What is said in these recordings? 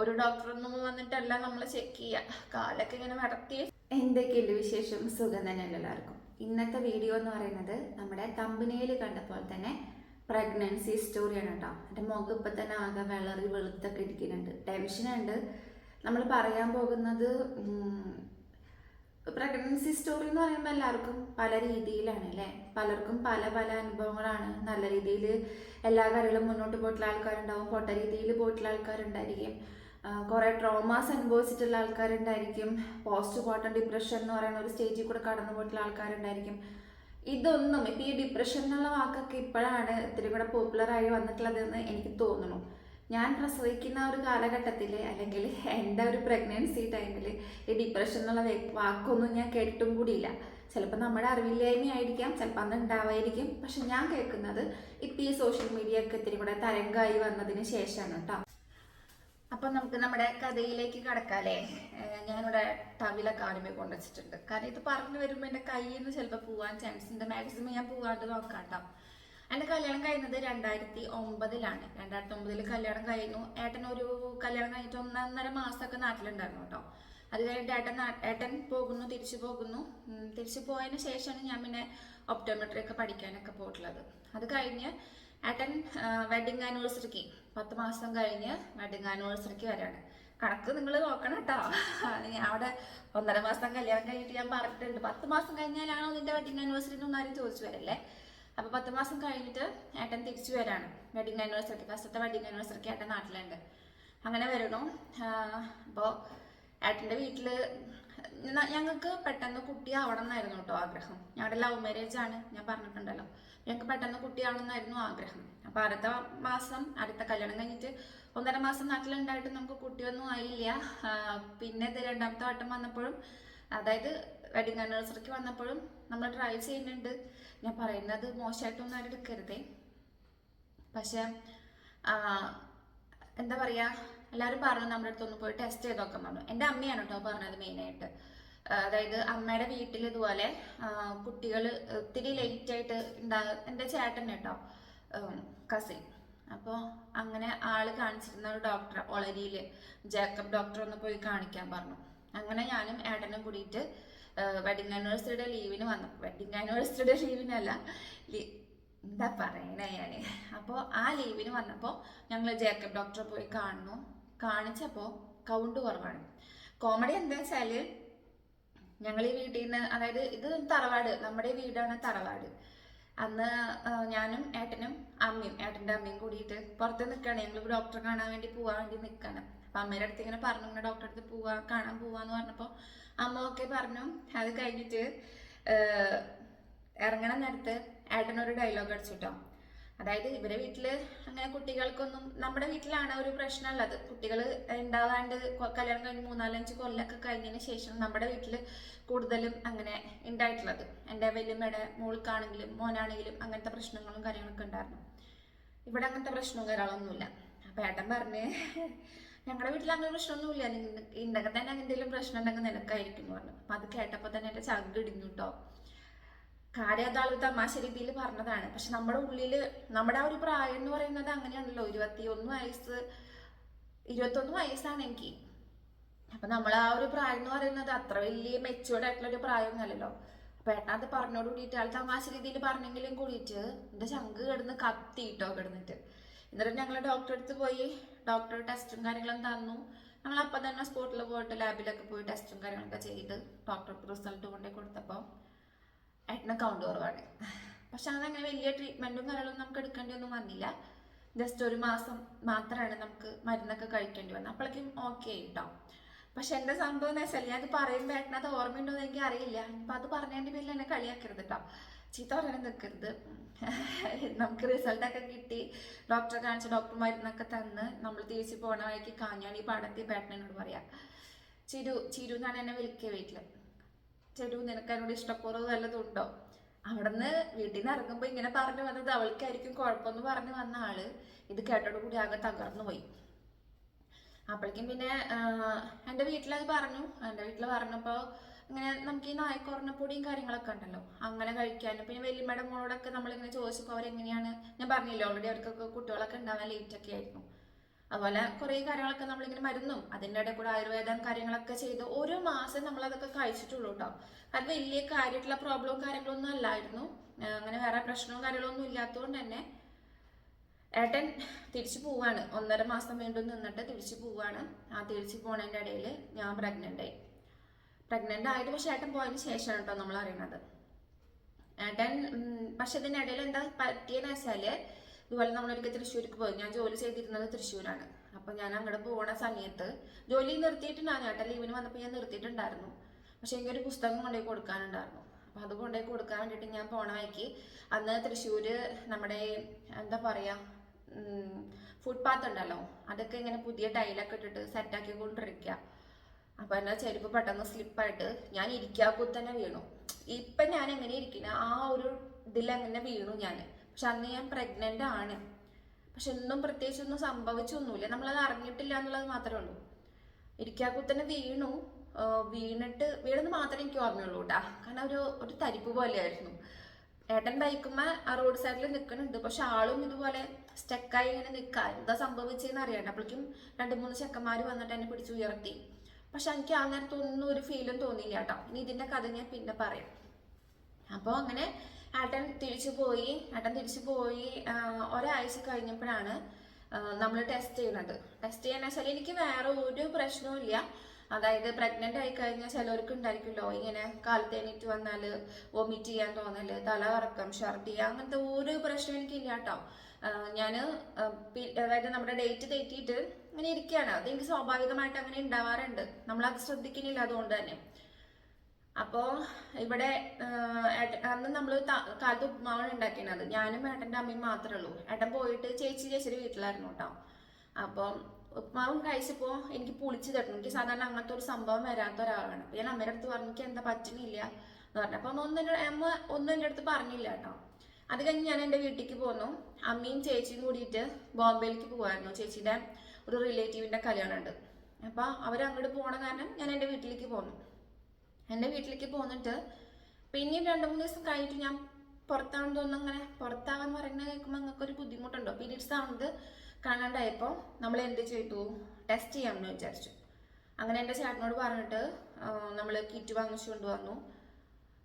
ഒരു ഡോക്ടർ ഒന്നും വന്നിട്ടല്ല നമ്മൾ ചെക്ക് ചെയ്യുക കാലൊക്കെ ഇങ്ങനെ നടത്തി എന്തൊക്കെയുണ്ട് വിശേഷം? സുഖം തന്നെയല്ല എല്ലാവർക്കും? ഇന്നത്തെ വീഡിയോ എന്ന് പറയുന്നത് നമ്മുടെ തമ്പനയിൽ കണ്ടപ്പോൾ തന്നെ പ്രഗ്നൻസി സ്റ്റോറിയാണ് കേട്ടോ. എന്റെ മുഖം ഇപ്പം തന്നെ ആകെ വിളറി വെളുത്തൊക്കെ ഇരിക്കുന്നുണ്ട്. ടെൻഷനുണ്ട് നമ്മൾ പറയാൻ പോകുന്നത് പ്രഗ്നൻസി സ്റ്റോറി എന്ന് പറയുമ്പോൾ എല്ലാവർക്കും പല രീതിയിലാണ് അല്ലേ? പലർക്കും പല പല അനുഭവങ്ങളാണ്. നല്ല രീതിയിൽ എല്ലാ കാര്യങ്ങളും മുന്നോട്ട് പോയിട്ടുള്ള ആൾക്കാരുണ്ടാവും. പൊട്ട രീതിയിൽ പോയിട്ടുള്ള ആൾക്കാരുണ്ടായിരിക്കും. കുറേ ട്രോമാസ് അനുഭവിച്ചിട്ടുള്ള ആൾക്കാരുണ്ടായിരിക്കും. പോസ്റ്റ് പോർട്ടം ഡിപ്രഷൻ എന്ന് പറയുന്ന ഒരു സ്റ്റേജിൽ കൂടെ കടന്നു പോയിട്ടുള്ള ആൾക്കാരുണ്ടായിരിക്കും. ഇതൊന്നും ഇപ്പം ഈ ഡിപ്രഷൻ എന്നുള്ള വാക്കൊക്കെ ഇപ്പോഴാണ് ഇത്തിരി കൂടെ പോപ്പുലറായി വന്നിട്ടുള്ളതെന്ന് എനിക്ക് തോന്നുന്നു. ഞാൻ പ്രസവിക്കുന്ന ഒരു കാലഘട്ടത്തിൽ അല്ലെങ്കിൽ എന്റെ ഒരു പ്രഗ്നൻസി ടൈമിൽ ഈ ഡിപ്രഷൻ എന്നുള്ള വാക്കൊന്നും ഞാൻ കേട്ടിട്ടും കൂടിയില്ല. ചിലപ്പോൾ നമ്മുടെ അറിവില്ലായ്മയായിരിക്കാം ചിലപ്പോൾ അന്ന് ഉണ്ടാവായിരിക്കും പക്ഷെ ഞാൻ കേൾക്കുന്നത് ഇപ്പം ഈ സോഷ്യൽ മീഡിയ ഒക്കെ ഇത്തിരി കൂടെ തരംഗമായി വന്നതിന് ശേഷമാണ് കേട്ടോ അപ്പം നമുക്ക് നമ്മുടെ കഥയിലേക്ക് കടക്കാല്ലേ ഞാനിവിടെ ടവിലൊക്കെ ആദ്യമേ കൊണ്ടുവച്ചിട്ടുണ്ട്. കാരണം ഇത് പറഞ്ഞു വരുമ്പോൾ എന്റെ കയ്യിൽ നിന്ന് ചിലപ്പോൾ പോകാൻ ചാൻസ് ഉണ്ട്. മാക്സിമം ഞാൻ പോകാണ്ട് നോക്കാട്ടോ. എന്റെ കല്യാണം കഴിഞ്ഞത് രണ്ടായിരത്തി ഒമ്പതിലാണ് രണ്ടായിരത്തി ഒമ്പതിൽ കല്യാണം കഴിഞ്ഞു. ഏട്ടൻ ഒരു കല്യാണം കഴിഞ്ഞിട്ട് ഒന്നൊന്നര മാസമൊക്കെ നാട്ടിലുണ്ടായിരുന്നു കേട്ടോ. അത് കഴിഞ്ഞിട്ട് ഏട്ടൻ ഏട്ടൻ പോകുന്നു തിരിച്ചു പോകുന്നു. തിരിച്ചു പോയതിന് ശേഷമാണ് ഞാൻ പിന്നെ ഒപ്റ്റോമെട്രി ഒക്കെ പഠിക്കാനൊക്കെ പോയിട്ടുള്ളത്. അത് കഴിഞ്ഞ് ഏട്ടൻ വെഡിങ് ആനിവേഴ്സറിക്ക് പത്ത് മാസം കഴിഞ്ഞ് വെഡിങ് ആനിവേഴ്സറിക്ക് വരാണ്. കണക്ക് നിങ്ങൾ നോക്കണം കേട്ടോ. അവിടെ ഒന്നര മാസം കല്യാണം കഴിഞ്ഞിട്ട് ഞാൻ പറഞ്ഞിട്ടുണ്ട്. പത്ത് മാസം കഴിഞ്ഞാലാണോ നിന്റെ വെഡിങ് ആനിവേഴ്സറി എന്നൊന്നും ആരും ചോദിച്ചു വരല്ലേ? അപ്പോൾ പത്ത് മാസം കഴിഞ്ഞിട്ട് ഏട്ടൻ തിരിച്ചു വരാണ്. വെഡിങ് ആനിവേഴ്സറിക്ക് ഫസ്റ്റത്തെ വെഡിങ് ആനിവേഴ്സറിക്ക് ഏട്ടൻ നാട്ടിലുണ്ട്. അങ്ങനെ വരണു അപ്പോൾ ഏട്ടന്റെ വീട്ടിൽ ഞങ്ങൾക്ക് പെട്ടെന്ന് കുട്ടിയാവണം എന്നായിരുന്നു കേട്ടോ ആഗ്രഹം. ഞങ്ങളുടെ ലവ് മാരേജ് ആണ്. ഞാൻ പറഞ്ഞിട്ടുണ്ടല്ലോ. ഞങ്ങൾക്ക് പെട്ടെന്ന് കുട്ടി കുട്ടിയാവണമെന്നായിരുന്നു ആഗ്രഹം. അപ്പൊ അടുത്ത മാസം അടുത്ത കല്യാണം കഴിഞ്ഞിട്ട് ഒന്നര മാസം നാട്ടിലുണ്ടായിട്ട് നമുക്ക് കുട്ടിയൊന്നും ആയില്ല. പിന്നെ ഇത് രണ്ടാമത്തെ വട്ടം വന്നപ്പോഴും അതായത് വെഡിങ് ആനിവേഴ്സറിക്ക് വന്നപ്പോഴും നമ്മൾ ട്രൈ ചെയ്യുന്നുണ്ട്. ഞാൻ പറയുന്നത് മോശമായിട്ടൊന്നും ആരും എടുക്കരുതേ. പക്ഷെ എന്താ പറയാ എല്ലാവരും പറഞ്ഞു നമ്മുടെ അടുത്തൊന്ന് പോയി ടെസ്റ്റ് ചെയ്ത് നോക്കാൻ പറഞ്ഞു. എന്റെ അമ്മയാണ് കേട്ടോ പറഞ്ഞത് മെയിനായിട്ട് അതായത് അമ്മയുടെ വീട്ടിൽ ഇതുപോലെ കുട്ടികൾ ഒത്തിരി ലേറ്റ് ആയിട്ട് ഉണ്ടാ എന്റെ ചേട്ടൻ കേട്ടോ കസിൻ അപ്പോൾ അങ്ങനെ ആൾ കാണിച്ചിരുന്ന ഒരു ഡോക്ടർ ഒളരിയിൽ ജേക്കബ് ഡോക്ടർ ഒന്ന് പോയി കാണിക്കാൻ പറഞ്ഞു. അങ്ങനെ ഞാനും ഏട്ടനും കൂടിയിട്ട് വെഡിങ് ആനിവേഴ്സറിയുടെ ലീവിന് വന്നു. വെഡിങ് ആനിവേഴ്സറിയുടെ ലീവിനല്ല എന്താ പറയണേ ഞാൻ അപ്പോൾ ആ ലീവിന് വന്നപ്പോൾ ഞങ്ങൾ ജേക്കബ് ഡോക്ടറെ പോയി കാണുന്നു. കാണിച്ചപ്പോൾ കൗണ്ട് കുറവാണ്. കോമഡി എന്താ വെച്ചാൽ ഞങ്ങൾ ഈ വീട്ടിൽ നിന്ന് അതായത് ഇത് തറവാട് നമ്മുടെ വീടാണ് തറവാട്. അന്ന് ഞാനും ഏട്ടനും അമ്മയും ഏട്ടന്റെ അമ്മയും കൂടിയിട്ട് പുറത്ത് നിൽക്കുകയാണ് ഞങ്ങൾ ഡോക്ടറെ കാണാൻ വേണ്ടി പോകാൻ വേണ്ടി നിൽക്കുകയാണ് അപ്പം അമ്മയുടെ അടുത്ത് ഇങ്ങനെ പറഞ്ഞു ഇങ്ങനെ ഡോക്ടറെ അടുത്ത് പോവാ കാണാൻ പോവാന്ന് പറഞ്ഞപ്പോൾ അമ്മ ഒക്കെ പറഞ്ഞു അത് കഴിഞ്ഞിട്ട് ഇറങ്ങണം നേരത്ത് ഏട്ടനൊരു ഡയലോഗ് അടിച്ചു അതായത് ഇവരെ വീട്ടിൽ അങ്ങനെ കുട്ടികൾക്കൊന്നും നമ്മുടെ വീട്ടിലാണ് ഒരു പ്രശ്നമുള്ളത്. കുട്ടികൾ ഉണ്ടാവാണ്ട് കൊ- കല്യാണം കഴിഞ്ഞ് മൂന്നാലഞ്ച് കൊല്ലമൊക്കെ കഴിഞ്ഞതിന് ശേഷം നമ്മുടെ വീട്ടിൽ കൂടുതലും അങ്ങനെ ഉണ്ടായിട്ടുള്ളത് എന്റെ വലിയമ്മയുടെ മോൾക്കാണെങ്കിലും മോനാണെങ്കിലും അങ്ങനത്തെ പ്രശ്നങ്ങളും കാര്യങ്ങളൊക്കെ ഉണ്ടായിരുന്നു. ഇവിടെ അങ്ങനത്തെ പ്രശ്നവും കാര്യങ്ങളൊന്നുമില്ല. അപ്പം ഏട്ടൻ പറഞ്ഞ് ഞങ്ങളുടെ വീട്ടിൽ അങ്ങനെ പ്രശ്നമൊന്നുമില്ല. ഉണ്ടെങ്കിൽ തന്നെ എന്തെങ്കിലും പ്രശ്നം ഉണ്ടെങ്കിൽ നിനക്കായിരിക്കും പറഞ്ഞു. അപ്പം അത് കേട്ടപ്പോൾ തന്നെ എന്റെ ചങ്ക് ഇടിഞ്ഞു കേട്ടോ കാര്യം അത് തമാശ രീതിയിൽ പറഞ്ഞതാണ്. പക്ഷെ നമ്മുടെ ഉള്ളിൽ നമ്മുടെ ആ ഒരു പ്രായം എന്ന് പറയുന്നത് അങ്ങനെയാണല്ലോ. ഇരുപത്തി ഒന്ന് വയസ്സ് ഇരുപത്തൊന്ന് വയസ്സാണ് എനിക്ക്. അപ്പൊ നമ്മൾ ആ ഒരു പ്രായം എന്ന് പറയുന്നത് അത്ര വലിയ മെച്ചുവേർഡ് ആയിട്ടുള്ള ഒരു പ്രായമൊന്നുമല്ലല്ലോ അപ്പൊ ഏട്ടാ അത് പറഞ്ഞോട് കൂടിയിട്ട് ആൾ തമാശ രീതിയിൽ പറഞ്ഞെങ്കിലും കൂടിയിട്ട് എന്റെ ശങ്ക് കിടന്ന് കത്തിയിട്ടോ കിടന്നിട്ട്. എന്നിട്ട് ഞങ്ങൾ ഡോക്ടറെ അടുത്ത് പോയി ഡോക്ടർ ടെസ്റ്റും കാര്യങ്ങളും തന്നു. ഞങ്ങൾ അപ്പം തന്നെ സ്പോട്ടിൽ പോയിട്ട് ലാബിലൊക്കെ പോയി ടെസ്റ്റും കാര്യങ്ങളൊക്കെ ചെയ്ത് ഡോക്ടർക്ക് റിസൾട്ട് കൊണ്ടേ കൊടുത്തപ്പോൾ ഏട്ടന് കൗണ്ട് കുറവാണ്. പക്ഷെ അതങ്ങനെ വലിയ ട്രീറ്റ്മെന്റും കാര്യങ്ങളൊന്നും നമുക്ക് എടുക്കേണ്ടി ഒന്നും വന്നില്ല. ജസ്റ്റ് ഒരു മാസം മാത്രമാണ് നമുക്ക് മരുന്നൊക്കെ കഴിക്കേണ്ടി വന്നത്. അപ്പോഴേക്കും ഓക്കെ ആയിട്ടോ പക്ഷെ എന്റെ സംഭവം എന്ന് വെച്ചാൽ ഞാൻ അത് പറയുമ്പോൾ ഏട്ടന് അത് ഓർമ്മയുണ്ടോ എന്ന് എനിക്ക് അറിയില്ല. അപ്പം അത് പറഞ്ഞതിന്റെ പേരിൽ എന്നെ കളിയാക്കരുത് കേട്ടോ ചീത്ത പറയാൻ നിൽക്കരുത് നമുക്ക് റിസൾട്ടൊക്കെ കിട്ടി. ഡോക്ടറെ കാണിച്ച ഡോക്ടർ മരുന്നൊക്കെ തന്ന് നമ്മൾ തിരിച്ചു പോണ വഴിക്ക് കാഞ്ഞാണി പാടത്തി പേട്ടനോട് പറയാം ചിരു ചിരു എന്നാണ് എന്നെ വിളിക്കുക വീട്ടിൽ ചെടു നിനക്ക് അതിനോട് ഇഷ്ടക്കുറവ് വല്ലതും ഉണ്ടോ? അവിടുന്ന് വീട്ടിൽ നിന്ന് ഇറങ്ങുമ്പോൾ ഇങ്ങനെ പറഞ്ഞു വന്നത് അവൾക്കായിരിക്കും കുഴപ്പമെന്ന് പറഞ്ഞു വന്ന ആൾ ഇത് കേട്ടോട് കൂടി ആകെ തകർന്നു പോയി. അപ്പോഴേക്കും പിന്നെ എന്റെ വീട്ടിലത് പറഞ്ഞു. എന്റെ വീട്ടിൽ പറഞ്ഞപ്പോൾ ഇങ്ങനെ നമുക്ക് ഈ നായക്കുറണപ്പൊടിയും കാര്യങ്ങളൊക്കെ ഉണ്ടല്ലോ അങ്ങനെ കഴിക്കാനും. പിന്നെ വലിയമ്മയുടെ മോളോടൊക്കെ നമ്മളിങ്ങനെ ചോദിച്ചപ്പോൾ അവരെങ്ങനെയാണ്? ഞാൻ പറഞ്ഞില്ലേ ഓൾറെഡി അവർക്കൊക്കെ കുട്ടികളൊക്കെ ഉണ്ടാവാൻ ലേറ്റൊക്കെ ആയിരുന്നു. അതുപോലെ കുറേ കാര്യങ്ങളൊക്കെ നമ്മളിങ്ങനെ മരുന്നും അതിന്റെ ഇടയിൽ കൂടെ ആയുർവേദം കാര്യങ്ങളൊക്കെ ചെയ്ത് ഓരോ മാസം നമ്മളതൊക്കെ കഴിച്ചിട്ടുള്ളൂ കേട്ടോ അത് വലിയ കാര്യമായിട്ടുള്ള പ്രോബ്ലവും കാര്യങ്ങളൊന്നും അല്ലായിരുന്നു. അങ്ങനെ വേറെ പ്രശ്നവും കാര്യങ്ങളൊന്നും ഇല്ലാത്തതുകൊണ്ട് തന്നെ ഏട്ടൻ തിരിച്ചു പോവാണ്. ഒന്നര മാസം വീണ്ടും നിന്നിട്ട് തിരിച്ചു പോവാണ്. ആ തിരിച്ചു പോണതിന്റെ ഇടയിൽ ഞാൻ പ്രഗ്നന്റ് ആയി. പ്രഗ്നന്റ് ആയിട്ട് പക്ഷേ ഏട്ടൻ പോയതിന് ശേഷമാണ് കേട്ടോ നമ്മൾ അറിയുന്നത് ഏട്ടൻ പക്ഷെ ഇതിനിടയിൽ എന്താ പറ്റിയെന്ന് വെച്ചാൽ ഇതുപോലെ നമ്മളൊരിക്കൽ തൃശ്ശൂർക്ക് പോയി. ഞാൻ ജോലി ചെയ്തിരുന്നത് തൃശ്ശൂരാണ്. അപ്പൊ ഞാൻ അങ്ങോട്ട് പോകുന്ന സമയത്ത് ജോലി നിർത്തിയിട്ടുണ്ടായിരുന്നു ഏട്ടൻ ലീവിന് വന്നപ്പോൾ ഞാൻ നിർത്തിയിട്ടുണ്ടായിരുന്നു. പക്ഷെ എനിക്കൊരു പുസ്തകം കൊണ്ടുപോയി കൊടുക്കാനുണ്ടായിരുന്നു. അപ്പൊ അത് കൊണ്ടുപോയി കൊടുക്കാൻ വേണ്ടിയിട്ട് ഞാൻ പോണ വഴിക്ക് അന്ന് തൃശ്ശൂര് നമ്മുടെ എന്താ പറയാ ഫുട്പാത്ത് ഉണ്ടല്ലോ. അതൊക്കെ ഇങ്ങനെ പുതിയ ടൈലൊക്കെ ഇട്ടിട്ട് സെറ്റാക്കി കൊണ്ടിരിക്കുക അപ്പൊ എന്നാ ചെരുപ്പ് പെട്ടെന്ന് സ്ലിപ്പായിട്ട് ഞാൻ ഇരിക്കാക്കൂത്തന്നെ വീണു. ഇപ്പൊ ഞാൻ എങ്ങനെ ഇരിക്കുന്ന ആ ഒരു ഇതിൽ അങ്ങനെ വീണു ഞാൻ പക്ഷെ അന്ന് ഞാൻ പ്രഗ്നന്റ് ആണ്. പക്ഷെ ഒന്നും പ്രത്യേകിച്ച് ഒന്നും സംഭവിച്ചൊന്നുമില്ല. നമ്മളത് അറിഞ്ഞിട്ടില്ല എന്നുള്ളത് മാത്രമേ ഉള്ളൂ. ഇരിക്കാക്കുത്തന്നെ വീണു. വീണിട്ട് വീണെന്ന് മാത്രമേ എനിക്ക് ഓർമ്മയുള്ളൂ കേട്ടാ. കാരണം ഒരു ഒരു തരിപ്പ് പോലെയായിരുന്നു. ഏട്ടൻ ബൈക്കുമ്മ ആ റോഡ് സൈഡിൽ നിൽക്കുന്നുണ്ട് പക്ഷെ ആളും ഇതുപോലെ സ്റ്റക്കായി ഇങ്ങനെ നിൽക്കുക എന്താ സംഭവിച്ചതെന്ന് അറിയണ്ട. അപ്പോഴേക്കും രണ്ട് മൂന്ന് ചെക്കന്മാർ വന്നിട്ട് എന്നെ പിടിച്ച് ഉയർത്തി. പക്ഷെ എനിക്ക് ആ നേരത്തൊന്നും ഒരു ഫീലും തോന്നിയില്ല കേട്ടോ. ഇനി ഇതിന്റെ കഥ ഞാൻ പിന്നെ പറയാം. അപ്പോൾ അങ്ങനെ ഏട്ടൻ തിരിച്ചു പോയി അടൻ തിരിച്ചു പോയി ഒരാഴ്ച കഴിഞ്ഞപ്പോഴാണ് നമ്മൾ ടെസ്റ്റ് ചെയ്യുന്നത്. ടെസ്റ്റ് ചെയ്യാന്ന് വെച്ചാൽ എനിക്ക് വേറെ ഒരു പ്രശ്നവും ഇല്ല. അതായത് പ്രഗ്നന്റ് ആയി കഴിഞ്ഞാൽ ചിലവർക്ക് ഉണ്ടായിരിക്കുമല്ലോ ഇങ്ങനെ കാലത്ത് വന്നാൽ വൊമിറ്റ് ചെയ്യാൻ തോന്നൽ തല കറക്കം ഛർദി അങ്ങനത്തെ ഒരു പ്രശ്നം എനിക്കില്ല കേട്ടോ. ഞാൻ അതായത് നമ്മുടെ ഡേറ്റ് തെറ്റിയിട്ട് ഇങ്ങനെ ഇരിക്കുകയാണ്. അത് എനിക്ക് സ്വാഭാവികമായിട്ട് അങ്ങനെ ഉണ്ടാവാറുണ്ട്. നമ്മളത് ശ്രദ്ധിക്കുന്നില്ല അതുകൊണ്ട് തന്നെ. അപ്പോ ഇവിടെ അന്ന് നമ്മൾ കാലത്ത് ഉപ്മാവാണ് ഉണ്ടാക്കിയത് ഞാനും ഏട്ടന്റെ അമ്മയും മാത്രമേ ഉള്ളൂ. ഏട്ടൻ പോയിട്ട് ചേച്ചി ചേച്ചിയുടെ വീട്ടിലായിരുന്നു കേട്ടോ. അപ്പോൾ ഉപ്മാവും കഴിച്ചപ്പോ എനിക്ക് പുളിച്ച് തട്ടണം. എനിക്ക് സാധാരണ അങ്ങനത്തെ ഒരു സംഭവം വരാത്ത ഒരാളാണ്. അപ്പൊ ഞാൻ അമ്മയുടെ അടുത്ത് പറഞ്ഞു എനിക്ക് എന്താ പറ്റുന്നില്ല? എന്ന് പറഞ്ഞു. അപ്പൊ ഒന്നും അമ്മ ഒന്നും എന്റെ അടുത്ത് പറഞ്ഞില്ല കേട്ടോ. അത് കഴിഞ്ഞ് ഞാൻ എന്റെ വീട്ടിലേക്ക് പോന്നു. അമ്മയും ചേച്ചിയും കൂടിയിട്ട് ബോംബെയിലേക്ക് പോകുമായിരുന്നു ചേച്ചിയുടെ ഒരു റിലേറ്റീവിന്റെ കല്യാണം ഉണ്ട് അപ്പൊ അവരങ്ങോട്ട് പോണ കാരണം ഞാൻ എന്റെ വീട്ടിലേക്ക് പോന്നു. എന്റെ വീട്ടിലേക്ക് പോന്നിട്ട് പിന്നെയും രണ്ട് മൂന്ന് ദിവസം കഴിഞ്ഞിട്ട് ഞാൻ പുറത്താണെന്ന് തോന്നുന്നു അങ്ങനെ പുറത്താകാന്ന് പറയുന്നത് കേൾക്കുമ്പോൾ നിങ്ങൾക്ക് ഒരു ബുദ്ധിമുട്ടുണ്ടോ? പീരീഡ്സ് ആവുന്നത് കാണാണ്ടായപ്പോൾ നമ്മൾ എന്ത് ചെയ്തു? ടെസ്റ്റ് ചെയ്യാമെന്ന് വിചാരിച്ചു. അങ്ങനെ എന്റെ ചേട്ടനോട് പറഞ്ഞിട്ട് നമ്മൾ കിറ്റ് വാങ്ങിച്ചു കൊണ്ടുവന്നു.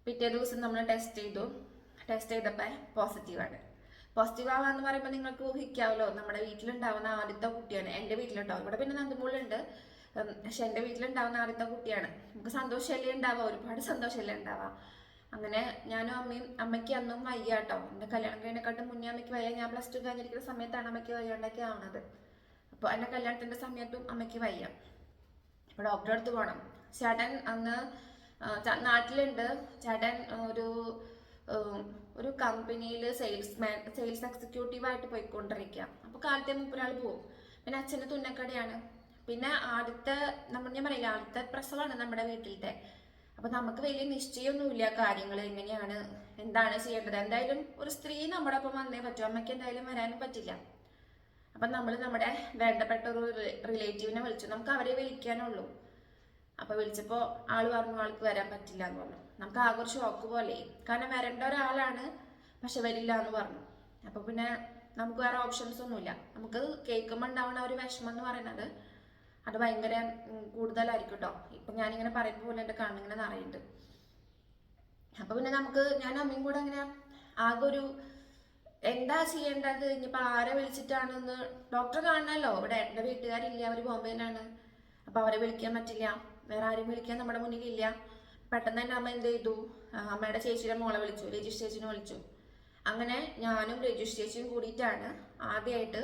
പിറ്റേ ദിവസം നമ്മൾ ടെസ്റ്റ് ചെയ്തു. ടെസ്റ്റ് ചെയ്തപ്പോൾ പോസിറ്റീവാണ് പോസിറ്റീവ് ആവാന്ന് പറയുമ്പോൾ നിങ്ങൾക്ക് ഊഹിക്കാവല്ലോ നമ്മുടെ വീട്ടിലുണ്ടാവുന്ന ആദ്യത്തെ കുട്ടിയാണ്. എന്റെ വീട്ടിലുണ്ടാവും ഇവിടെ പിന്നെ നന്ദമൂളുണ്ട്. ഉം, പക്ഷെ എന്റെ വീട്ടിലുണ്ടാവുന്ന ആദ്യത്തെ കുട്ടിയാണ്. നമുക്ക് സന്തോഷമല്ലേ ഉണ്ടാവുക? ഒരുപാട് സന്തോഷമല്ലേ ഉണ്ടാവുക? അങ്ങനെ ഞാനും അമ്മയും അമ്മയ്ക്ക് അന്നും വയ്യ കേട്ടോ. എന്റെ കല്യാണം കഴിഞ്ഞെക്കാട്ടും മുന്നേ അമ്മയ്ക്ക് വയ്യ. ഞാൻ പ്ലസ് ടു കഴിഞ്ഞിരിക്കുന്ന സമയത്താണ് അമ്മയ്ക്ക് വയ്യാണ്ടൊക്കെ ആവുന്നത് അപ്പോൾ എന്റെ കല്യാണത്തിന്റെ സമയത്തും അമ്മയ്ക്ക് വയ്യ. അപ്പോൾ ഡോക്ടറെ അടുത്ത് പോകണം ചേട്ടൻ അന്ന് നാട്ടിലുണ്ട്. ചേട്ടൻ ഒരു ഒരു കമ്പനിയിൽ സെയിൽസ് മാൻ സെയിൽസ് എക്സിക്യൂട്ടീവായിട്ട് പോയിക്കൊണ്ടിരിക്കുക അപ്പോൾ കാലത്തെ മുപ്പൊരാൾ പോവും. പിന്നെ അച്ഛന്റെ തുന്നക്കടയാണ്. പിന്നെ ആദ്യത്തെ നമ്മൾ ഞാൻ പറയില്ല ആദ്യത്തെ പ്രസവമാണ് നമ്മുടെ വീട്ടിലത്തെ. അപ്പൊ നമുക്ക് വലിയ നിശ്ചയമൊന്നുമില്ല കാര്യങ്ങൾ എങ്ങനെയാണ് എന്താണ് ചെയ്യേണ്ടത്. എന്തായാലും ഒരു സ്ത്രീ നമ്മുടെ ഒപ്പം വന്നേ പറ്റൂ. അമ്മയ്ക്ക് എന്തായാലും വരാനും പറ്റില്ല. അപ്പൊ നമ്മൾ നമ്മുടെ വേണ്ടപ്പെട്ട ഒരു റിലേറ്റീവിനെ വിളിച്ചു. നമുക്ക് അവരെ വിളിക്കാനുള്ളൂ. അപ്പൊ വിളിച്ചപ്പോ ആൾ പറഞ്ഞു ആൾക്ക് വരാൻ പറ്റില്ല എന്ന് പറഞ്ഞു. നമുക്ക് ആകെ ഒരു ഷോക്ക് പോലെ. കാരണം വരേണ്ട ഒരാളാണ് പക്ഷെ വരില്ല എന്ന് പറഞ്ഞു. അപ്പൊ പിന്നെ നമുക്ക് വേറെ ഓപ്ഷൻസ് ഒന്നുമില്ല. നമുക്ക് കേൾക്കുമ്പോൾ ഉണ്ടാവുന്ന ഒരു വിഷമം എന്ന് പറയുന്നത് അത് ഭയങ്കര കൂടുതലായിരിക്കും കേട്ടോ ഇപ്പൊ ഞാനിങ്ങനെ പറയുന്ന പോലെ എന്റെ കണ്ണിങ്ങനെ നിറയുന്നുണ്ട്. അപ്പൊ പിന്നെ നമുക്ക് ഞാൻ അമ്മയും കൂടെ അങ്ങനെ ആകെ ഒരു എന്താ ചെയ്യേണ്ടത്? ഇനിയിപ്പോ ആരെ വിളിച്ചിട്ടാണെന്ന് ഡോക്ടറെ കാണണമല്ലോ ഇവിടെ എന്റെ വീട്ടുകാരില്ല അവർ ബോംബെയിലാണ്. അപ്പൊ അവരെ വിളിക്കാൻ പറ്റില്ല. വേറെ ആരും വിളിക്കാൻ നമ്മുടെ മുന്നിലില്ല പെട്ടെന്ന് തന്നെ അമ്മ എന്ത് ചെയ്തു? അമ്മയുടെ ചേച്ചിയുടെ മോളെ വിളിച്ചു രജിഷ് വിളിച്ചു. അങ്ങനെ ഞാനും രജിഷ് ചേച്ചിയും കൂടിയിട്ടാണ് ആദ്യമായിട്ട്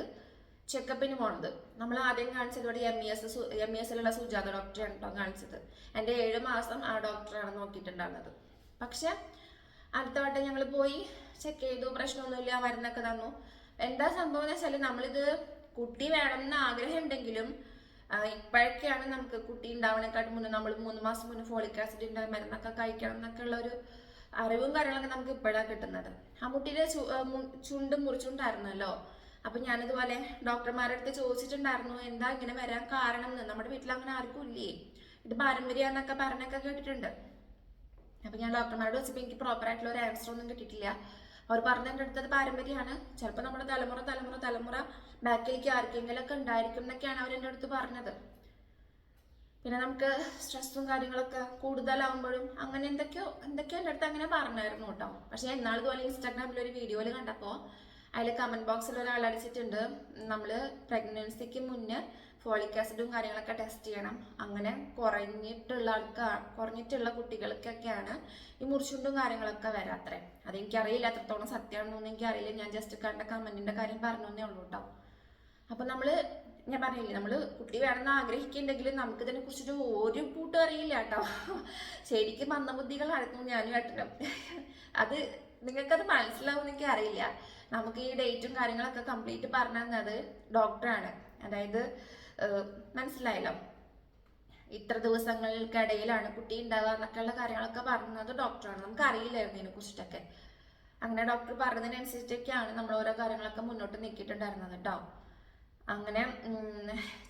ചെക്കപ്പിന് പോണത്. നമ്മൾ ആദ്യം കാണിച്ചത് ഇവിടെ M E S M E എസിലുള്ള സുജാത ഡോക്ടറാണ് കേട്ടോ കാണിച്ചത്. എന്റെ ഏഴ് മാസം ആ ഡോക്ടറാണ് നോക്കിയിട്ടുണ്ടായിരുന്നത്. പക്ഷെ അടുത്ത വട്ടം ഞങ്ങൾ പോയി ചെക്ക് ചെയ്തു. പ്രശ്നമൊന്നുമില്ല മരുന്നൊക്കെ തന്നു. എന്താ സംഭവം എന്ന് വെച്ചാൽ നമ്മളിത് കുട്ടി വേണം എന്ന് ആഗ്രഹം ഉണ്ടെങ്കിലും ഇപ്പോഴൊക്കെയാണ് നമുക്ക് കുട്ടി ഉണ്ടാവണേക്കാട്ട് മുന്നേ നമ്മൾ മൂന്ന് മാസം മുന്നേ ഫോളിക് ആസിഡിന്റെ മരുന്നൊക്കെ കഴിക്കണം എന്നൊക്കെ ഉള്ള ഒരു അറിവും കാര്യങ്ങളൊക്കെ നമുക്ക് ഇപ്പോഴാണ് കിട്ടുന്നത്. ആ കുട്ടിയുടെ ചുണ്ട് മുറിച്ചുണ്ടായിരുന്നല്ലോ. അപ്പൊ ഞാനിതുപോലെ ഡോക്ടർമാരുടെ അടുത്ത് ചോദിച്ചിട്ടുണ്ടായിരുന്നു എന്താ ഇങ്ങനെ വരാൻ കാരണം എന്ന്? നമ്മുടെ വീട്ടിൽ അങ്ങനെ ആർക്കും ഇല്ലേ? ഇത് പാരമ്പര്യം എന്നൊക്കെ പറഞ്ഞൊക്കെ കേട്ടിട്ടുണ്ട്. അപ്പൊ ഞാൻ ഡോക്ടർമാരോട് വെച്ചപ്പോൾ എനിക്ക് പ്രോപ്പർ ആയിട്ടുള്ള ഒരു ആൻസർ ഒന്നും കിട്ടിയിട്ടില്ല. അവർ പറഞ്ഞതിന്റെ അടുത്തത് പാരമ്പര്യമാണ് ചിലപ്പോൾ നമ്മുടെ തലമുറ തലമുറ തലമുറ ബാക്കിലേക്ക് ആർക്കെങ്കിലും ഒക്കെ ഉണ്ടായിരിക്കും എന്നൊക്കെയാണ് അവർ എന്റെ അടുത്ത് പറഞ്ഞത്. പിന്നെ നമുക്ക് സ്ട്രെസ്സും കാര്യങ്ങളൊക്കെ കൂടുതലാവുമ്പോഴും അങ്ങനെ എന്തൊക്കെയോ എന്തൊക്കെയോ എന്റെ അടുത്ത് അങ്ങനെ പറഞ്ഞായിരുന്നു കേട്ടോ. പക്ഷേ എന്നാൾ ഇതുപോലെ ഇൻസ്റ്റാഗ്രാമിൽ ഒരു വീഡിയോയിൽ കണ്ടപ്പോൾ അതിൽ കമന്റ് ബോക്സിൽ ഒരാൾ അടിച്ചിട്ടുണ്ട്. നമ്മൾ പ്രഗ്നൻസിക്ക് മുന്നേ ഫോളിക് ആസിഡും കാര്യങ്ങളൊക്കെ ടെസ്റ്റ് ചെയ്യണം. അങ്ങനെ കുറഞ്ഞിട്ടുള്ള ആൾക്കാർ കുറഞ്ഞിട്ടുള്ള കുട്ടികൾക്കൊക്കെയാണ് ഈ മുറിച്ചുണ്ടും കാര്യങ്ങളൊക്കെ വരാത്രേ അതെനിക്കറിയില്ല എത്രത്തോളം സത്യമാണെന്നൊന്നും എനിക്കറിയില്ല. ഞാൻ ജസ്റ്റ് കണ്ട കമന്റിന്റെ കാര്യം പറഞ്ഞു ഉള്ളൂ കേട്ടോ അപ്പൊ നമ്മൾ ഞാൻ പറഞ്ഞില്ലേ നമ്മൾ കുട്ടി വേണമെന്ന് ആഗ്രഹിക്കുന്നുണ്ടെങ്കിൽ നമുക്ക് ഇതിനെ കുറിച്ചിട്ട് ഒരു കൂട്ടും അറിയില്ല കേട്ടോ ശരിക്കും മന്ദബുദ്ധികളായിരുന്നു ഞാനും ഏട്ടനും. അത് നിങ്ങൾക്കത് മനസ്സിലാവും എനിക്ക് അറിയില്ല നമുക്ക് ഈ ഡേറ്റും കാര്യങ്ങളൊക്കെ കംപ്ലീറ്റ് പറഞ്ഞു തന്നത് ഡോക്ടറാണ്. അതായത് മനസ്സിലായല്ലോ? ഇത്ര ദിവസങ്ങൾക്കിടയിലാണ് കുട്ടി ഉണ്ടാവുക എന്നൊക്കെയുള്ള കാര്യങ്ങളൊക്കെ പറഞ്ഞത് ഡോക്ടറാണ്. നമുക്ക് അറിയില്ലായിരുന്നു ഇതിനെ കുറിച്ചിട്ടൊക്കെ അങ്ങനെ ഡോക്ടർ പറഞ്ഞതിനനുസരിച്ചൊക്കെയാണ് നമ്മൾ ഓരോ കാര്യങ്ങളൊക്കെ മുന്നോട്ട് നീക്കിയിട്ടുണ്ടായിരുന്നത് കേട്ടോ. അങ്ങനെ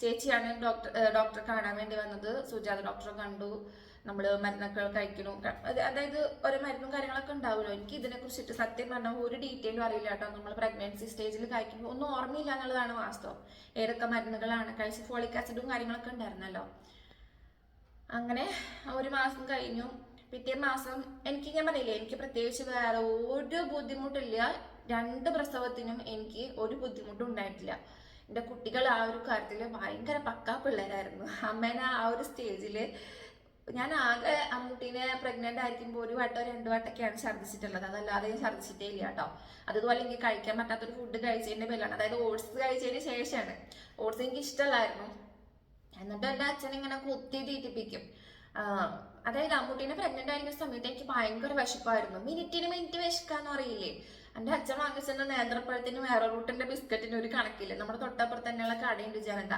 ചേച്ചിയാണ് ഡോക്ടർ ഡോക്ടറെ കാണാൻ വേണ്ടി വന്നത്. സുജാത ഡോക്ടറെ കണ്ടു. നമ്മൾ മരുന്നൊക്കെ കഴിക്കണു അതായത് ഓരോ മരുന്നും കാര്യങ്ങളൊക്കെ ഉണ്ടാവുമല്ലോ. എനിക്ക് ഇതിനെ കുറിച്ചിട്ട് സത്യം പറഞ്ഞാൽ ഒരു ഡീറ്റെയിലും അറിയില്ല കേട്ടോ. നമ്മൾ പ്രഗ്നൻസി സ്റ്റേജിൽ കഴിക്കുമ്പോൾ ഒന്നും ഓർമ്മയില്ല എന്നുള്ളതാണ് വാസ്തവം. ഏതൊക്കെ മരുന്നുകളാണ് കഴിച്ച് ഫോളിക് ആസിഡും കാര്യങ്ങളൊക്കെ ഉണ്ടായിരുന്നല്ലോ. അങ്ങനെ ഒരു മാസം കഴിഞ്ഞു. പിറ്റേ മാസം എനിക്ക് ഞാൻ പറയില്ലേ എനിക്ക് പ്രത്യേകിച്ച് വേറെ ഒരു ബുദ്ധിമുട്ടില്ല. രണ്ട് പ്രസവത്തിനും എനിക്ക് ഒരു ബുദ്ധിമുട്ടും ഉണ്ടായിട്ടില്ല. എന്റെ കുട്ടികൾ ആ ഒരു കാര്യത്തിൽ ഭയങ്കര പക്കാ പിള്ളേരായിരുന്നു. അമ്മേനെ ആ ഒരു സ്റ്റേജിൽ ഞാൻ ആകെ അമ്മൂട്ടീനെ പ്രഗ്നന്റ് ആയിരിക്കുമ്പോൾ ഒരു വട്ടോ രണ്ടു വട്ടൊക്കെയാണ് ഛർദ്ദിച്ചിട്ടുള്ളത്. അതല്ലാതെ ഞാൻ ഛർദ്ദിച്ചിട്ടേ ഇല്ല കേട്ടോ. അതുപോലെ എനിക്ക് കഴിക്കാൻ പറ്റാത്തൊരു ഫുഡ് കഴിച്ചതിന്റെ പേരിലാണ്. അതായത് ഓട്സ് കഴിച്ചതിന് ശേഷമാണ് ഓട്സ് എനിക്ക് ഇഷ്ടമല്ലായിരുന്നു. എന്നിട്ട് എന്റെ അച്ഛൻ ഇങ്ങനെ കുത്തി തീറ്റിപ്പിക്കും. അതായത് അമ്മൂട്ടീനെ പ്രഗ്നന്റ് ആയിരിക്കുന്ന സമയത്ത് എനിക്ക് ഭയങ്കര വിശപ്പായിരുന്നു. മിനിറ്റിന് മിനിറ്റ് വിശക്കാന്ന് അറിയില്ലേ എന്റെ അച്ഛൻ വാങ്ങിച്ചെന്ന നേന്ത്രപ്പഴത്തിന് റൂട്ടിന്റെ ബിസ്ക്കറ്റിന് ഒരു കണക്കില്ല. നമ്മുടെ തൊട്ടപ്പുറത്ത് തന്നെയുള്ള കടയുണ്ട് ജനത.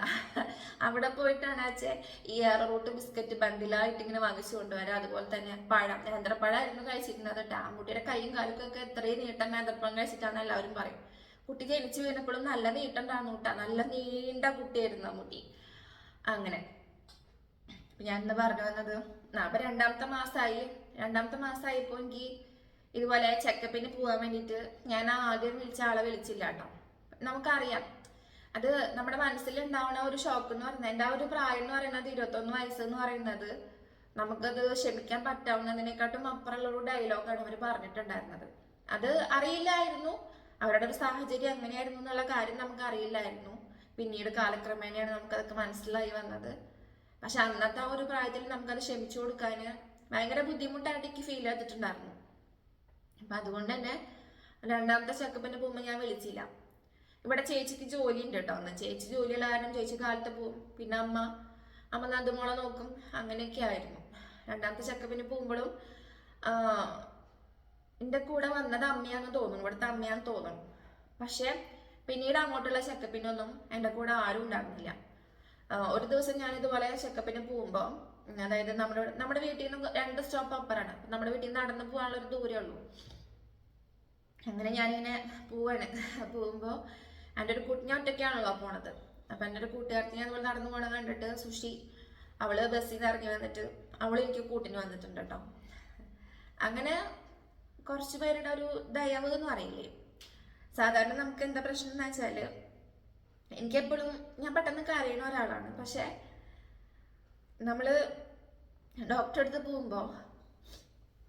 അവിടെ പോയിട്ടാണ് അച്ഛൻ ഈ റൂട്ട് ബിസ്ക്കറ്റ് ബണ്ടിലായിട്ട് ഇങ്ങനെ വാങ്ങിച്ചു കൊണ്ടുവരാം. അതുപോലെ തന്നെ പഴം. നേന്ത്രപ്പഴമായിരുന്നു കഴിച്ചിരുന്നത് കേട്ടോ. ആൺകുട്ടിയുടെ കൈയും കാലൊക്കെ എത്രയും നീട്ടം നേന്ത്രപ്പഴം കഴിച്ചിട്ടാണ് എല്ലാവരും പറയും. കുട്ടി ജനിച്ചു വീണപ്പോഴും നല്ല നീട്ടുണ്ടായിരുന്നു കേട്ടോ. നല്ല നീണ്ട കുട്ടിയായിരുന്നു അമ്മൂട്ടി അങ്ങനെ. ഞാൻ ഇന്ന് പറഞ്ഞു വന്നത്? അപ്പൊ രണ്ടാമത്തെ മാസമായി രണ്ടാമത്തെ മാസമായിപ്പോ എനിക്ക് ഇതുപോലെ ചെക്കപ്പിന് പോകാൻ വേണ്ടിയിട്ട് ഞാൻ ആദ്യം വിളിച്ച ആളെ വിളിച്ചില്ല കേട്ടോ. നമുക്കറിയാം. അത് നമ്മുടെ മനസ്സിൽ ഉണ്ടാവുന്ന ഒരു ഷോക്ക് എന്ന് പറയുന്നത് എന്റെ ആ ഒരു പ്രായം എന്ന് പറയുന്നത് ഇരുപത്തൊന്ന് വയസ്സ് എന്ന് പറയുന്നത് നമുക്കത് ക്ഷമിക്കാൻ പറ്റാവുന്നതിനെക്കാട്ടും അപ്പുറമുള്ള ഒരു ഡയലോഗാണ് അവർ പറഞ്ഞിട്ടുണ്ടായിരുന്നത്. അത് അറിയില്ലായിരുന്നു. അവരുടെ ഒരു സാഹചര്യം എങ്ങനെയായിരുന്നു എന്നുള്ള കാര്യം നമുക്ക് അറിയില്ലായിരുന്നു പിന്നീട് കാലക്രമേണയാണ് നമുക്കതൊക്കെ മനസ്സിലായി വന്നത്. പക്ഷെ അന്നത്തെ ആ ഒരു പ്രായത്തിൽ നമുക്കത് ക്ഷമിച്ചു കൊടുക്കാൻ ഭയങ്കര ബുദ്ധിമുട്ടായിട്ട് എനിക്ക് ഫീൽ ചെയ്തിട്ടുണ്ടായിരുന്നു. അപ്പൊ അതുകൊണ്ട് തന്നെ രണ്ടാമത്തെ ചെക്കപ്പിന് പോകുമ്പോൾ ഞാൻ വിളിച്ചില്ല. ഇവിടെ ചേച്ചിക്ക് ജോലി ഉണ്ട് കേട്ടോ അന്ന് ചേച്ചി ജോലിയുള്ള കാരണം ചേച്ചി കാലത്ത് പോവും പിന്നെ അമ്മ അമ്മ നന്ദുമോളെ നോക്കും. അങ്ങനെയൊക്കെ ആയിരുന്നു. രണ്ടാമത്തെ ചെക്കപ്പിന് പോകുമ്പോഴും എന്റെ കൂടെ വന്നത് അമ്മയാന്ന് തോന്നുന്നു. ഇവിടുത്തെ അമ്മയാന്ന് തോന്നുന്നു. പക്ഷേ പിന്നീട് അങ്ങോട്ടുള്ള ചെക്കപ്പിനൊന്നും എന്റെ കൂടെ ആരും ഉണ്ടാകുന്നില്ല ഒരു ദിവസം ഞാൻ ഇതുപോലെ ചെക്കപ്പിന് പോകുമ്പോൾ അതായത് നമ്മുടെ നമ്മുടെ വീട്ടിൽ നിന്ന് രണ്ട് സ്റ്റോപ്പ് അപ്പറാണ് നമ്മുടെ വീട്ടിൽ നിന്ന് നടന്നു പോകാനുള്ള ഒരു ദൂരമേ ഉള്ളൂ. അങ്ങനെ ഞാനിങ്ങനെ പോവാണ്. പോകുമ്പോൾ എന്റെ ഒരു കൂട്ടി ഞാൻ ഒറ്റയ്ക്കാണല്ലോ പോണത്. അപ്പം എന്റെ ഒരു ഞാൻ അതുപോലെ നടന്നു പോണത് കണ്ടിട്ട് സുഷി അവൾ ബസ്സിൽ നിന്ന് ഇറങ്ങി വന്നിട്ട് അവൾ എനിക്ക് കൂട്ടിന് വന്നിട്ടുണ്ട് കേട്ടോ അങ്ങനെ കുറച്ച് പേരുടെ ഒരു ദയവ് എന്ന് പറയില്ലേ? സാധാരണ നമുക്ക് എന്താ പ്രശ്നം എന്ന് വെച്ചാൽ എനിക്കെപ്പോഴും ഞാൻ പെട്ടെന്ന് കരയുന്ന ഒരാളാണ്. പക്ഷെ നമ്മൾ ഡോക്ടറെ അടുത്ത് പോകുമ്പോൾ